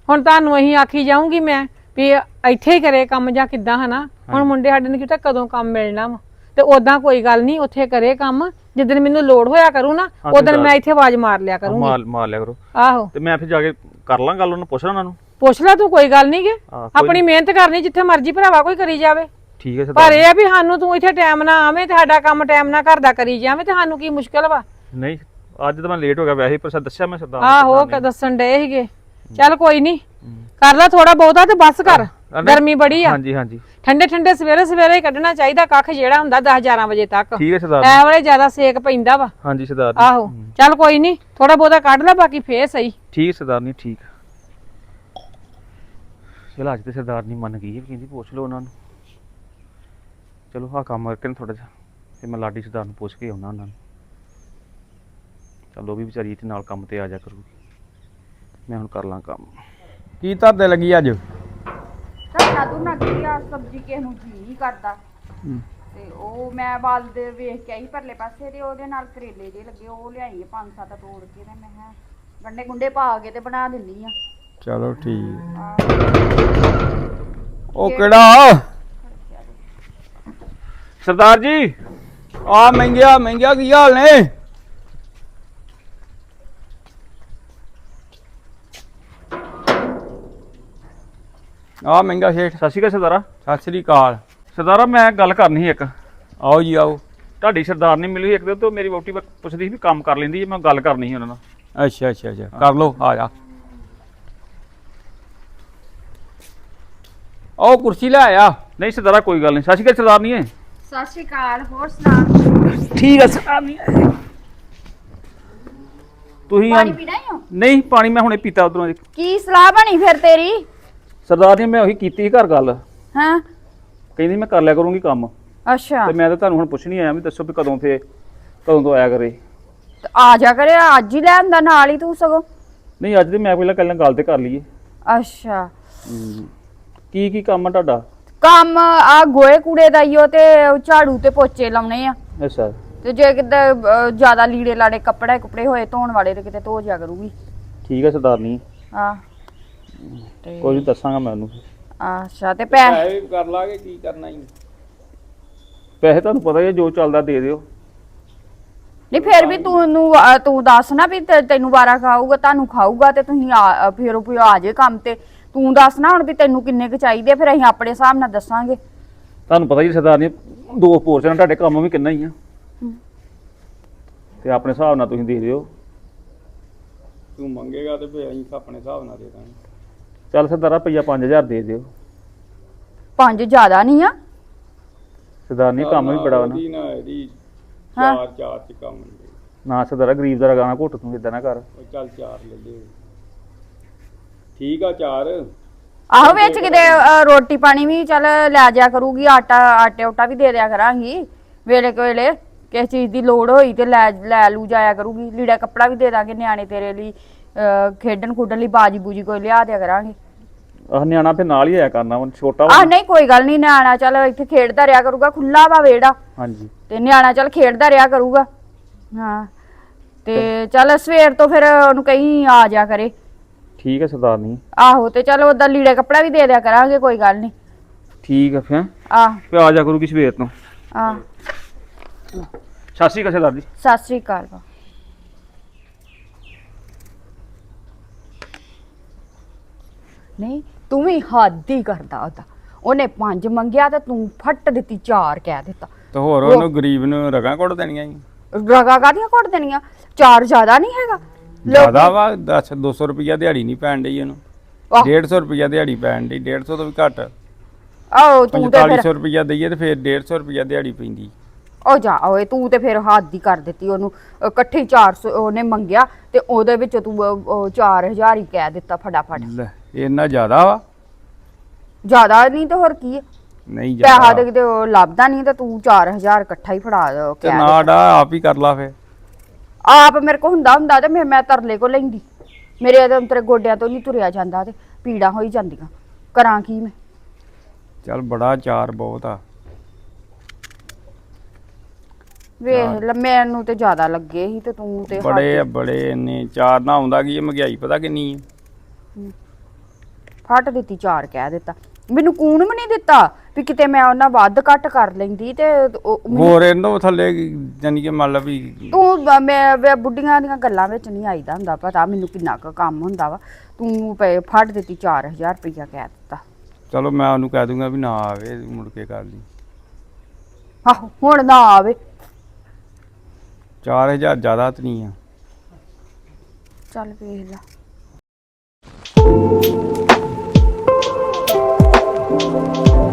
ਹੁਣ ਤੁਹਾਨੂੰ ਅਸੀਂ ਆਖੀ ਜਾਊਂਗੀ ਮੈਂ ਵੀ ਇੱਥੇ ਹੀ ਕਰੇ ਕੰਮ ਜਾਂ ਕਿੱਦਾਂ ਹਨਾ? ਹੁਣ ਮੁੰਡੇ ਸਾਡੇ ਨੂੰ ਕਿਤਾ ਕਦੋਂ ਕੰਮ ਮਿਲਣਾ ਵਾ? ਤੇ ਉਦਾਂ ਕੋਈ ਗੱਲ ਨਹੀਂ ਉੱਥੇ ਕਰੇ ਕੰਮ। ਜਿੱਦਣ ਮੈਨੂੰ ਲੋੜ ਹੋਇਆ ਕਰੂ ਨਾ ਹਾਂ, ਉਦੋਂ ਸਰਦਾਰ। ਮੈਂ ਇੱਥੇ ਆਵਾਜ਼ ਮਾਰ ਲਿਆ ਕਰੂੰਗੀ। ਮਾਰ ਮਾਰ ਲਿਆ ਕਰੋ। ਆਹੋ। ਤੇ ਮੈਂ ਫਿਰ ਜਾ ਕੇ ਕਰ ਲਾਂ ਗੱਲ ਉਹਨੂੰ ਪੁੱਛ ਲਾਂ ਉਹਨਾਂ ਨੂੰ। ਪੁੱਛ ਲੈ ਤੂੰ ਕੋਈ ਗੱਲ ਨਹੀਂ ਗੇ। ਹਾਂ, ਕੋਈ ਆਪਣੀ ਮਿਹਨਤ ਕਰਨੀ ਜਿੱਥੇ ਮਰਜ਼ੀ ਭਰਾਵਾ ਕੋਈ ਕਰੀ ਜਾਵੇ। ਠੀਕ ਹੈ ਪਰ ਸਰਦਾਰ ਇਹ ਆ ਵੀ ਸਾਨੂੰ ਤੂੰ ਇੱਥੇ ਟਾਈਮ ਨਾ ਆਵੇਂ ਤੇ ਸਾਡਾ ਕੰਮ ਟਾਈਮ ਨਾਲ ਘਰ ਦਾ ਕਰੀ ਜਾਵੇਂ ਤੇ ਸਾਨੂੰ ਕੀ ਮੁਸ਼ਕਲ ਵਾ? ਨਹੀਂ ਅੱਜ ਤਾਂ ਮੈਂ ਲੇਟ ਹੋ ਗਿਆ ਵੈਸੇ ਪਰ ਦੱਸਿਆ ਮੈਂ ਸਰਦਾਰ ਨੂੰ ਆਹੋ ਸਰਦਾਰ ਕ ਦੱਸਣ ਡਏ ਸੀਗੇ। ਚੱਲ ਕੋਈ ਨਹੀਂ ਕਰ ਲੈ ਥੋੜਾ ਬਹੁਤਾ ਤੇ ਬਸ ਕਰ। ਗਰਮੀ ਬੜੀ। ਆ। ਹਾਂਜੀ ਹਾਂਜੀ। ਠੰਡੇ ਠੰਡੇ ਸਵੇਰੇ ਸਵੇਰੇ ਹੀ ਕੱਢਣਾ ਚਾਹੀਦਾ ਕੱਖ ਜਿਹੜਾ ਹੁੰਦਾ 10 11 ਵਜੇ ਤੱਕ। ਠੀਕ ਹੈ ਸਰਦਾਰ ਐ ਵੇਲੇ ਜ਼ਿਆਦਾ ਸੇਕ ਪੈਂਦਾ ਵਾ। ਹਾਂਜੀ ਸਰਦਾਰ ਜੀ। ਆਹੋ ਚੱਲ ਕੋਈ ਨਹੀਂ ਥੋੜਾ ਬਹੁਤਾ ਕੱਢ ਲੈ ਬਾਕੀ ਫੇਰ ਸਹੀ। ਠੀਕ ਸਰਦਾਰ ਨਹੀਂ ਠੀਕ। ਚਲ ਅੱਜ ਤੇ ਸਰਦਾਰ ਨਹੀਂ ਮੰਨ ਗਈ ਕਹਿੰਦੀ ਪੁੱਛ ਲਓ ਉਹਨਾਂ ਨੂੰ। ਚਲੋ ਆਹ ਕੰਮ ਕਰਕੇ ਥੋੜਾ ਜਿਹਾ ਤੇ ਮੈਂ ਲਾਡੀ ਸਰਦਾਰ ਨੂੰ ਪੁੱਛ ਕੇ ਆਉਣਾ ਉਹਨਾਂ ਨੂੰ। ਚਲੋ ਉਹ ਵੀ ਵਿਚਾਰੀ ਇੱਥੇ ਨਾਲ ਕੰਮ ਤੇ ਆ ਜਾ ਕਰੂਗੀ। ਮੈਂ ਹੁਣ ਕਰ ਲਾਂ ਕੰਮ। ਕੀ ਧਰਦੇ ਲੱਗੀ ਅੱਜ? ਧੱਕਾ ਤੂੰ ਨਾ ਕੀ ਆ? ਸਬਜ਼ੀ ਕਿਸੇ ਨੂੰ ਜੀ ਨਹੀਂ ਕਰਦਾ। ਤੇ ਉਹ ਮੈਂ ਬਾਲ ਦੇ ਵੇਖ ਕੇ ਆਈ ਪਰਲੇ ਪਾਸੇ ਤੇ ਉਹਦੇ ਨਾਲ ਕਰੇਲੇ ਜੇ ਲੱਗੇ ਉਹ ਲਿਆਈ ਆ ਪੰਜ ਸੱਤ ਤੋੜ ਕੇ ਤੇ ਮੈਂ ਕਿਹਾ ਗੰਡੇ ਗੁੰਡੇ ਪਾ ਕੇ ਤੇ ਬਣਾ ਦਿੰਨੀ ਆ। ਚਲੋ ਠੀਕ। ਉਹ ਕਿਹੜਾ? ਸਰਦਾਰ ਜੀ ਆ ਮਹਿੰਗਿਆ ਮਹਿੰਗਿਆ ਕੀ ਹਾਲ ਨੇ? ਆ ਮਹਿੰਗਾ ਸ਼ੇਠ। ਸਤਿ ਸ਼੍ਰੀ ਅਕਾਲ ਸਰਦਾਰਾ। ਸਤਿ ਸ੍ਰੀ ਅਕਾਲ। ਸਰਦਾਰਾ ਮੈਂ ਗੱਲ ਕਰਨੀ ਸੀ ਇੱਕ। ਆਓ ਜੀ ਆਓ। ਤੁਹਾਡੀ ਸਰਦਾਰ ਨਹੀਂ ਮਿਲੀ ਇੱਕ ਦਿਨ ਤੋਂ ਮੇਰੀ ਵੋਟੀ ਪੁੱਛਦੀ ਸੀ ਵੀ ਕੰਮ ਕਰ ਲੈਂਦੀ ਹੈ ਮੈਂ ਗੱਲ ਕਰਨੀ ਸੀ ਉਹਨਾਂ ਨਾਲ। ਅੱਛਾ ਅੱਛਾ ਅੱਛਾ। ਕਰ ਲੋ ਆ ਜਾ। ਉਹ ਕੁਰਸੀ ਲੈ ਆ। ਨਹੀਂ ਸਰਦਾਰਾ ਕੋਈ ਗੱਲ ਨਹੀਂ। ਸਤਿ ਸ਼੍ਰੀ ਅਕਾਲ ਸਰਦਾਰ ਨਹੀਂ ਹੈ ਸਤਿ ਸ਼੍ਰੀ ਅਕਾਲ ਹੋਰ ਸੁਣਾ ਠੀਕ ਹੈ ਸਰਦਾਰ ਨਹੀਂ ਤੁਸੀਂ ਪਾਣੀ ਪੀਣਾ ਹੀ ਹੋ? ਨਹੀਂ ਪਾਣੀ ਮੈਂ ਹੁਣੇ ਪੀਤਾ ਉਧਰੋਂ। ਕੀ ਸਲਾਹ ਬਣੀ ਫਿਰ ਤੇਰੀ? ਸਰਦਾਰ ਨੇ ਮੈਂ ਉਹੀ ਕੀਤੀ ਸੀ ਘਰ ਗੱਲ। ਹਾਂ। ਕਹਿੰਦੀ ਮੈਂ ਕਰ ਲਿਆ ਕਰੂੰਗੀ ਕੰਮ। ਅੱਛਾ। ਤੇ ਮੈਂ ਤਾਂ ਤੁਹਾਨੂੰ ਹੁਣ ਪੁੱਛਣੀ ਆਇਆ ਵੀ ਦੱਸੋ ਵੀ ਕਦੋਂ ਫੇ ਕਦੋਂ ਤੋਂ ਆਇਆ ਕਰੇ। ਤੇ ਆ ਜਾ ਕਰੇ ਅੱਜ ਹੀ ਲੈ ਆਂਦਾ ਨਾਲ ਹੀ ਤੂੰ ਸਗੋਂ। ਨਹੀਂ ਅੱਜ ਤੇ ਮੈਂ ਪਹਿਲਾਂ ਕੱਲਾਂ ਗੱਲ ਤੇ ਕਰ ਲਈਏ। ਅੱਛਾ। ਕੀ ਕੀ ਕੰਮ ਆ ਤੁਹਾਡਾ? ਕੰਮ ਆ ਗੋਏ ਕੂੜੇ ਦਾ ਹੀ ਤੇ ਝਾੜੂ ਤੇ ਪੋਚੇ ਲਾਉਣੇ ਆ। ਅੱਛਾ। ਤੇ ਜੇ ਕਿਤੇ ਅਹ, ਜ਼ਿਆਦਾ ਲੀੜੇ ਲਾੜੇ ਕੱਪੜੇ ਕੁਪੜੇ ਹੋਏ ਧੋਣ ਵਾਲੇ ਤੇ ਕਿਤੇ ਧੋ ਜਾ ਕਰੂਗੀ। ਠੀਕ ਹੈ ਸਰਦਾਰ ਨਹੀਂ ਆ ਤੇ ਕੋਈ ਨੀ ਦੱਸਾਂਗਾ ਮੈਂ ਉਹਨੂੰ। ਅੱਛਾ ਤੇ ਪੈ ਕਰ ਲਾਗੇ ਕੀ ਕਰਨਾ ਹੀ ਪੈਸੇ ਤੁਹਾਨੂੰ ਪਤਾ ਹੀ ਹੈ ਜੋ ਚੱਲਦਾ ਦੇ ਦਿਓ। ਨਹੀਂ ਫਿਰ ਵੀ ਤੂੰ ਨੂੰ ਅਹ, ਤੂੰ ਦੱਸ ਨਾ ਵੀ ਤੇ- ਤੈਨੂੰ ਵਾਰਾ ਖਾਊਗਾ ਤੁਹਾਨੂੰ ਖਾਊਗਾ ਤੇ ਤੁਸੀਂ ਆ- ਅਹ, ਫਿਰ ਉਹ ਆ ਜੇ ਕੰਮ ਤੇ। ਤੂੰ ਦੱਸ ਨਾ ਹੁਣ ਵੀ ਤੈਨੂੰ ਕਿੰਨੇ ਕੁ ਚਾਹੀਦੇ ਆ, ਫਿਰ ਅਸੀਂ ਆਪਣੇ ਹਿਸਾਬ ਨਾਲ ਦੱਸਾਂਗੇ। ਤੁਹਾਨੂੰ ਪਤਾ ਹੀ ਸਰਦਾਰ ਨੇ ਦੋ ਪੋਰਸ਼ਨ ਤੁਹਾਡੇ ਕੰਮ ਵੀ ਕਿੰਨਾ ਹੀ ਆ। ਤੇ ਆਪਣੇ ਹਿਸਾਬ ਨਾਲ ਤੁਸੀਂ ਦੇ ਦਿਓ। ਤੂੰ ਮੰਗੇਗਾ ਤੇ ਫੇ ਅਸੀਂ ਆਪਣੇ ਹਿਸਾਬ ਨਾਲ ਦੇ ਦਾਂਗੇ। ਚੱਲ ਸਰਦਾਰਾ ਰੁਪਈਆ 5000 ਦੇ ਦਿਓ। ਪੰਜ ਜ਼ਿਆਦਾ ਨਹੀਂ ਆ। ਸਰਦਾਰ ਨੇ ਕੰਮ ਵੀ ਬੜਾ ਵਾ ਨਾ ਨਾ ਇਹਦੀ ਹਾਂ। ਚਾਰ ਚਾਰ ਚ ਕੰਮ ਨੇ। ਨਾ ਸਰਦਾਰਾ ਗਰੀਬ ਦਾ ਗਾਣਾ ਘੁੱਟ ਤੂੰ ਇਦਾਂ ਨਾ ਕਰ। ਉਹ ਚੱਲ ਚਾਰ ਲੈ ਲੈ ਠੀਕ ਆ ਚਾਰ। ਆਹੋ ਵਿੱਚ ਕਿਤੇ ਰੋਟੀ ਪਾਣੀ ਵੀ ਚੱਲ ਲੈ ਜਾ ਕਰੂਗੀ ਆਟਾ ਆਟੇ ਉਟਾ ਵੀ ਦੇ ਦਿਆ ਕਰਾਂਗੀ। ਵੇਲੇ ਕੁ ਵੇਲੇ ਕਿਸੇ ਚੀਜ਼ ਦੀ ਲੋੜ ਹੋਈ ਤੇ ਲੈ ਲੈ ਲੂ ਜਾਇਆ ਕਰੂਗੀ। ਲੀੜਾ ਕੱਪੜਾ ਵੀ ਦੇ ਦਾਂਗੇ ਨਿਆਣੇ ਤੇਰੇ ਲਈ। ਅਹ, ਖੇਡਣ ਖੁੱਡਣ ਲਈ ਬਾਜੀ ਬੂਜੀ ਕੋਈ ਲਿਆ ਦਿਆ ਕਰਾਂਗੇ। ਆਹ ਨਿਆਣਾ ਫਿਰ ਨਾਲ ਹੀ ਆਇਆ ਕਰਨਾ ਵਾ ਛੋਟਾ ਵਾ। ਆਹ ਨਹੀਂ ਕੋਈ ਗੱਲ ਨਹੀਂ ਨਿਆਣਾ ਚੱਲ ਇੱਥੇ ਖੇਡਦਾ ਰਿਹਾ ਕਰੂਗਾ ਖੁੱਲਾ ਵਾ ਵੇੜਾ ਹਾਂਜੀ। ਤੇ ਨਿਆਣਾ ਚੱਲ ਖੇਡਦਾ ਰਿਹਾ ਕਰੂਗਾ। ਹਾਂ। ਤੇ ਚੱਲ ਸਵੇਰ ਤੋਂ ਫਿਰ ਉਹਨੂੰ ਕਹੀਂ ਆ ਜਾ ਕਰੇ। ਠੀਕ ਹੈ ਸਰਦਾਰ ਨਹੀਂ ਆਹੋ ਤੇ ਚੱਲ ਉਹਦਾ ਲੀੜਾ ਕੱਪੜਾ ਵੀ ਦੇ ਦਿਆ ਕਰਾਂਗੇ ਕੋਈ ਗੱਲ ਨਹੀਂ। ਠੀਕ ਹੈ ਫਿਰ। ਆਹ। ਫਿਰ ਆ ਜਾ ਕਰੂਗੀ ਸਵੇਰ ਤੋਂ। ਆਹ। ਸਤਿ ਸ਼੍ਰੀ ਅਕਾਲ ਸਰਦਾਰ ਜੀ। ਸਤਿ ਸ੍ਰੀ ਅਕਾਲ। ਵਾ। ਨਹੀਂ ਤੂੰ ਵੀ ਹੱਦ ਹੀ ਕਰਦਾ ਉਹਦਾ। ਉਹਨੇ ਪੰਜ ਮੰਗਿਆ ਤੇ ਤੂੰ ਫੱਟ ਦਿੱਤੀ ਚਾਰ ਕਹਿ ਦਿੱਤਾ। ਤੇ ਹੋਰ ਉਹਨੂੰ ਗਰੀਬ ਨੂੰ ਰਗਾਂ ਕੁੱਟ ਦੇਣੀਆਂ ਜੀ? ਰਗਾ ਕਾਦੀਆਂ ਘੁੱਟ ਦੇਣੀਆਂ? ਚਾਰ ਜ਼ਿਆਦਾ ਨਹੀਂ ਹੈਗਾ। ਜ਼ਿਆਦਾ ਵਾ 10 200 ਰੁਪਿਆ ਦਿਹਾੜੀ ਨਹੀਂ ਪੈਣ ਡਈ ਆਹ। 150 ਰੁਪਿਆ ਦਿਹਾੜੀ ਪੈਣ ਡਈ 150 ਤੋਂ ਵੀ ਘੱਟ। ਆਹੋ ਤੂੰ ਤੇ 4500 ਫਿਰ ਰੁਪਿਆ ਦਈਏ ਤੇ ਫਿਰ 150 ਰੁਪਿਆ ਦਿਹਾੜੀ ਪੈਂਦੀ। ਉਹ ਜਾ ਓਏ ਤੂੰ ਤੇ ਫਿਰ ਹੱਦ ਹੀ ਕਰ ਦਿੱਤੀ ਉਹਨੂੰ। ਇਕੱਠੇ 400 ਉਹਨੇ ਮੰਗਿਆ ਤੇ ਉਹਦੇ ਵਿੱਚ ਤੂੰ 4000 ਹੀ ਕਹਿ ਦਿੱਤਾ ਫਟਾਫਟ। ਲੈ। ਇੰਨਾ ਜ਼ਿਆਦਾ ਵਾ? ਜ਼ਿਆਦਾ ਨਹੀਂ ਤੇ ਹੋਰ ਕੀ ਹੈ ਨਹੀਂ ਪੈਸਾ ਜਾ ਤੇ ਕਿਤੇ ਉਹ ਲੱਭਦਾ ਨਹੀਂ ਤੇ ਤੂੰ 4000 ਇਕੱਠਾ ਹੀ ਫੜਾ ਦੋ ਤੇ ਨਾ ਡਾ ਆਪ ਹੀ ਕਰ ਲਾ ਫੇ ਆਪ ਮੇਰੇ ਕੋ ਹੁੰਦਾ ਹੁੰਦਾ ਤੇ ਮੈਂ ਮੈਂ ਤਰਲੇ ਕੋ ਲੈਂਦੀ। ਮੇਰੇ ਤੇ ਤੇਰੇ ਗੋਡਿਆਂ ਤੋਂ ਨਹੀਂ ਤੁਰਿਆ ਜਾਂਦਾ ਤੇ ਪੀੜਾਂ ਹੋਈ ਜਾਂਦੀਆਂ। ਕਰਾਂ ਕੀ ਮੈਂ? ਚੱਲ ਬੜਾ ਚਾਰ ਬਹੁਤ ਆ। ਵੇਖ ਲੈ ਮੈਨੂੰ ਤੇ ਜ਼ਿਆਦਾ ਲੱਗੇ ਸੀ ਤੇ ਤੂੰ ਤੇ ਬੜੇ ਆ ਬੜੇ ਇੰਨੇ। ਚਾਰ ਨਾ ਆਉਂਦਾ ਕੀ ਇਹ ਮਹਿੰਗਾਈ ਪਤਾ ਕਿੰਨੀ ਹੈ। ਫਟ ਦਿੱਤੀ ਚਾਰ ਕਹਿ ਦਿੱਤਾ। ਮੈਨੂੰ ਕੂਣ ਵੀ ਨਹੀਂ ਦਿੱਤਾ ਵੀ ਕਿਤੇ ਮੈਂ ਉਹਨਾਂ ਵੱਧ ਘੱਟ ਕਰ ਲੈਂਦੀ ਤੇ ਉਹ ਮੈਨੂੰ- ਹੋਰ ਇਹਨੂੰ ਥੱਲੇ ਜਾਨੀ ਕਿ ਮੰਨ ਲਾ ਵੀ ਤੂੰ ਬ- ਮੈਂ ਵੇ ਬੁੱਢੀਆਂ ਦੀਆਂ ਗੱਲਾਂ ਵਿੱਚ ਨਹੀਂ ਆਈਦਾ ਹੁੰਦਾ ਪਤਾ ਮੈਨੂੰ ਕਿੰਨਾ ਕੁ ਕੰਮ ਹੁੰਦਾ ਵਾ। ਤੂੰ ਪਏ ਫੜ ਦਿੱਤੀ 4000 ਰੁਪਇਆ ਕਹਿ ਦਿੱਤਾ। ਚਲੋ ਮੈਂ ਉਹਨੂੰ ਕਹਿ ਦੂੰਗਾ ਵੀ ਨਾ ਆਵੇ ਮੁੜ ਕੇ ਕਰ ਲਈ। ਆਹੋ ਹੁਣ ਨਾ ਆਵੇ। 4000 ਜ਼ਿਆਦਾ ਤਾਂ ਨਹੀਂ ਆ। ਚੱਲ ਵੇਖ ਲਾ। thank you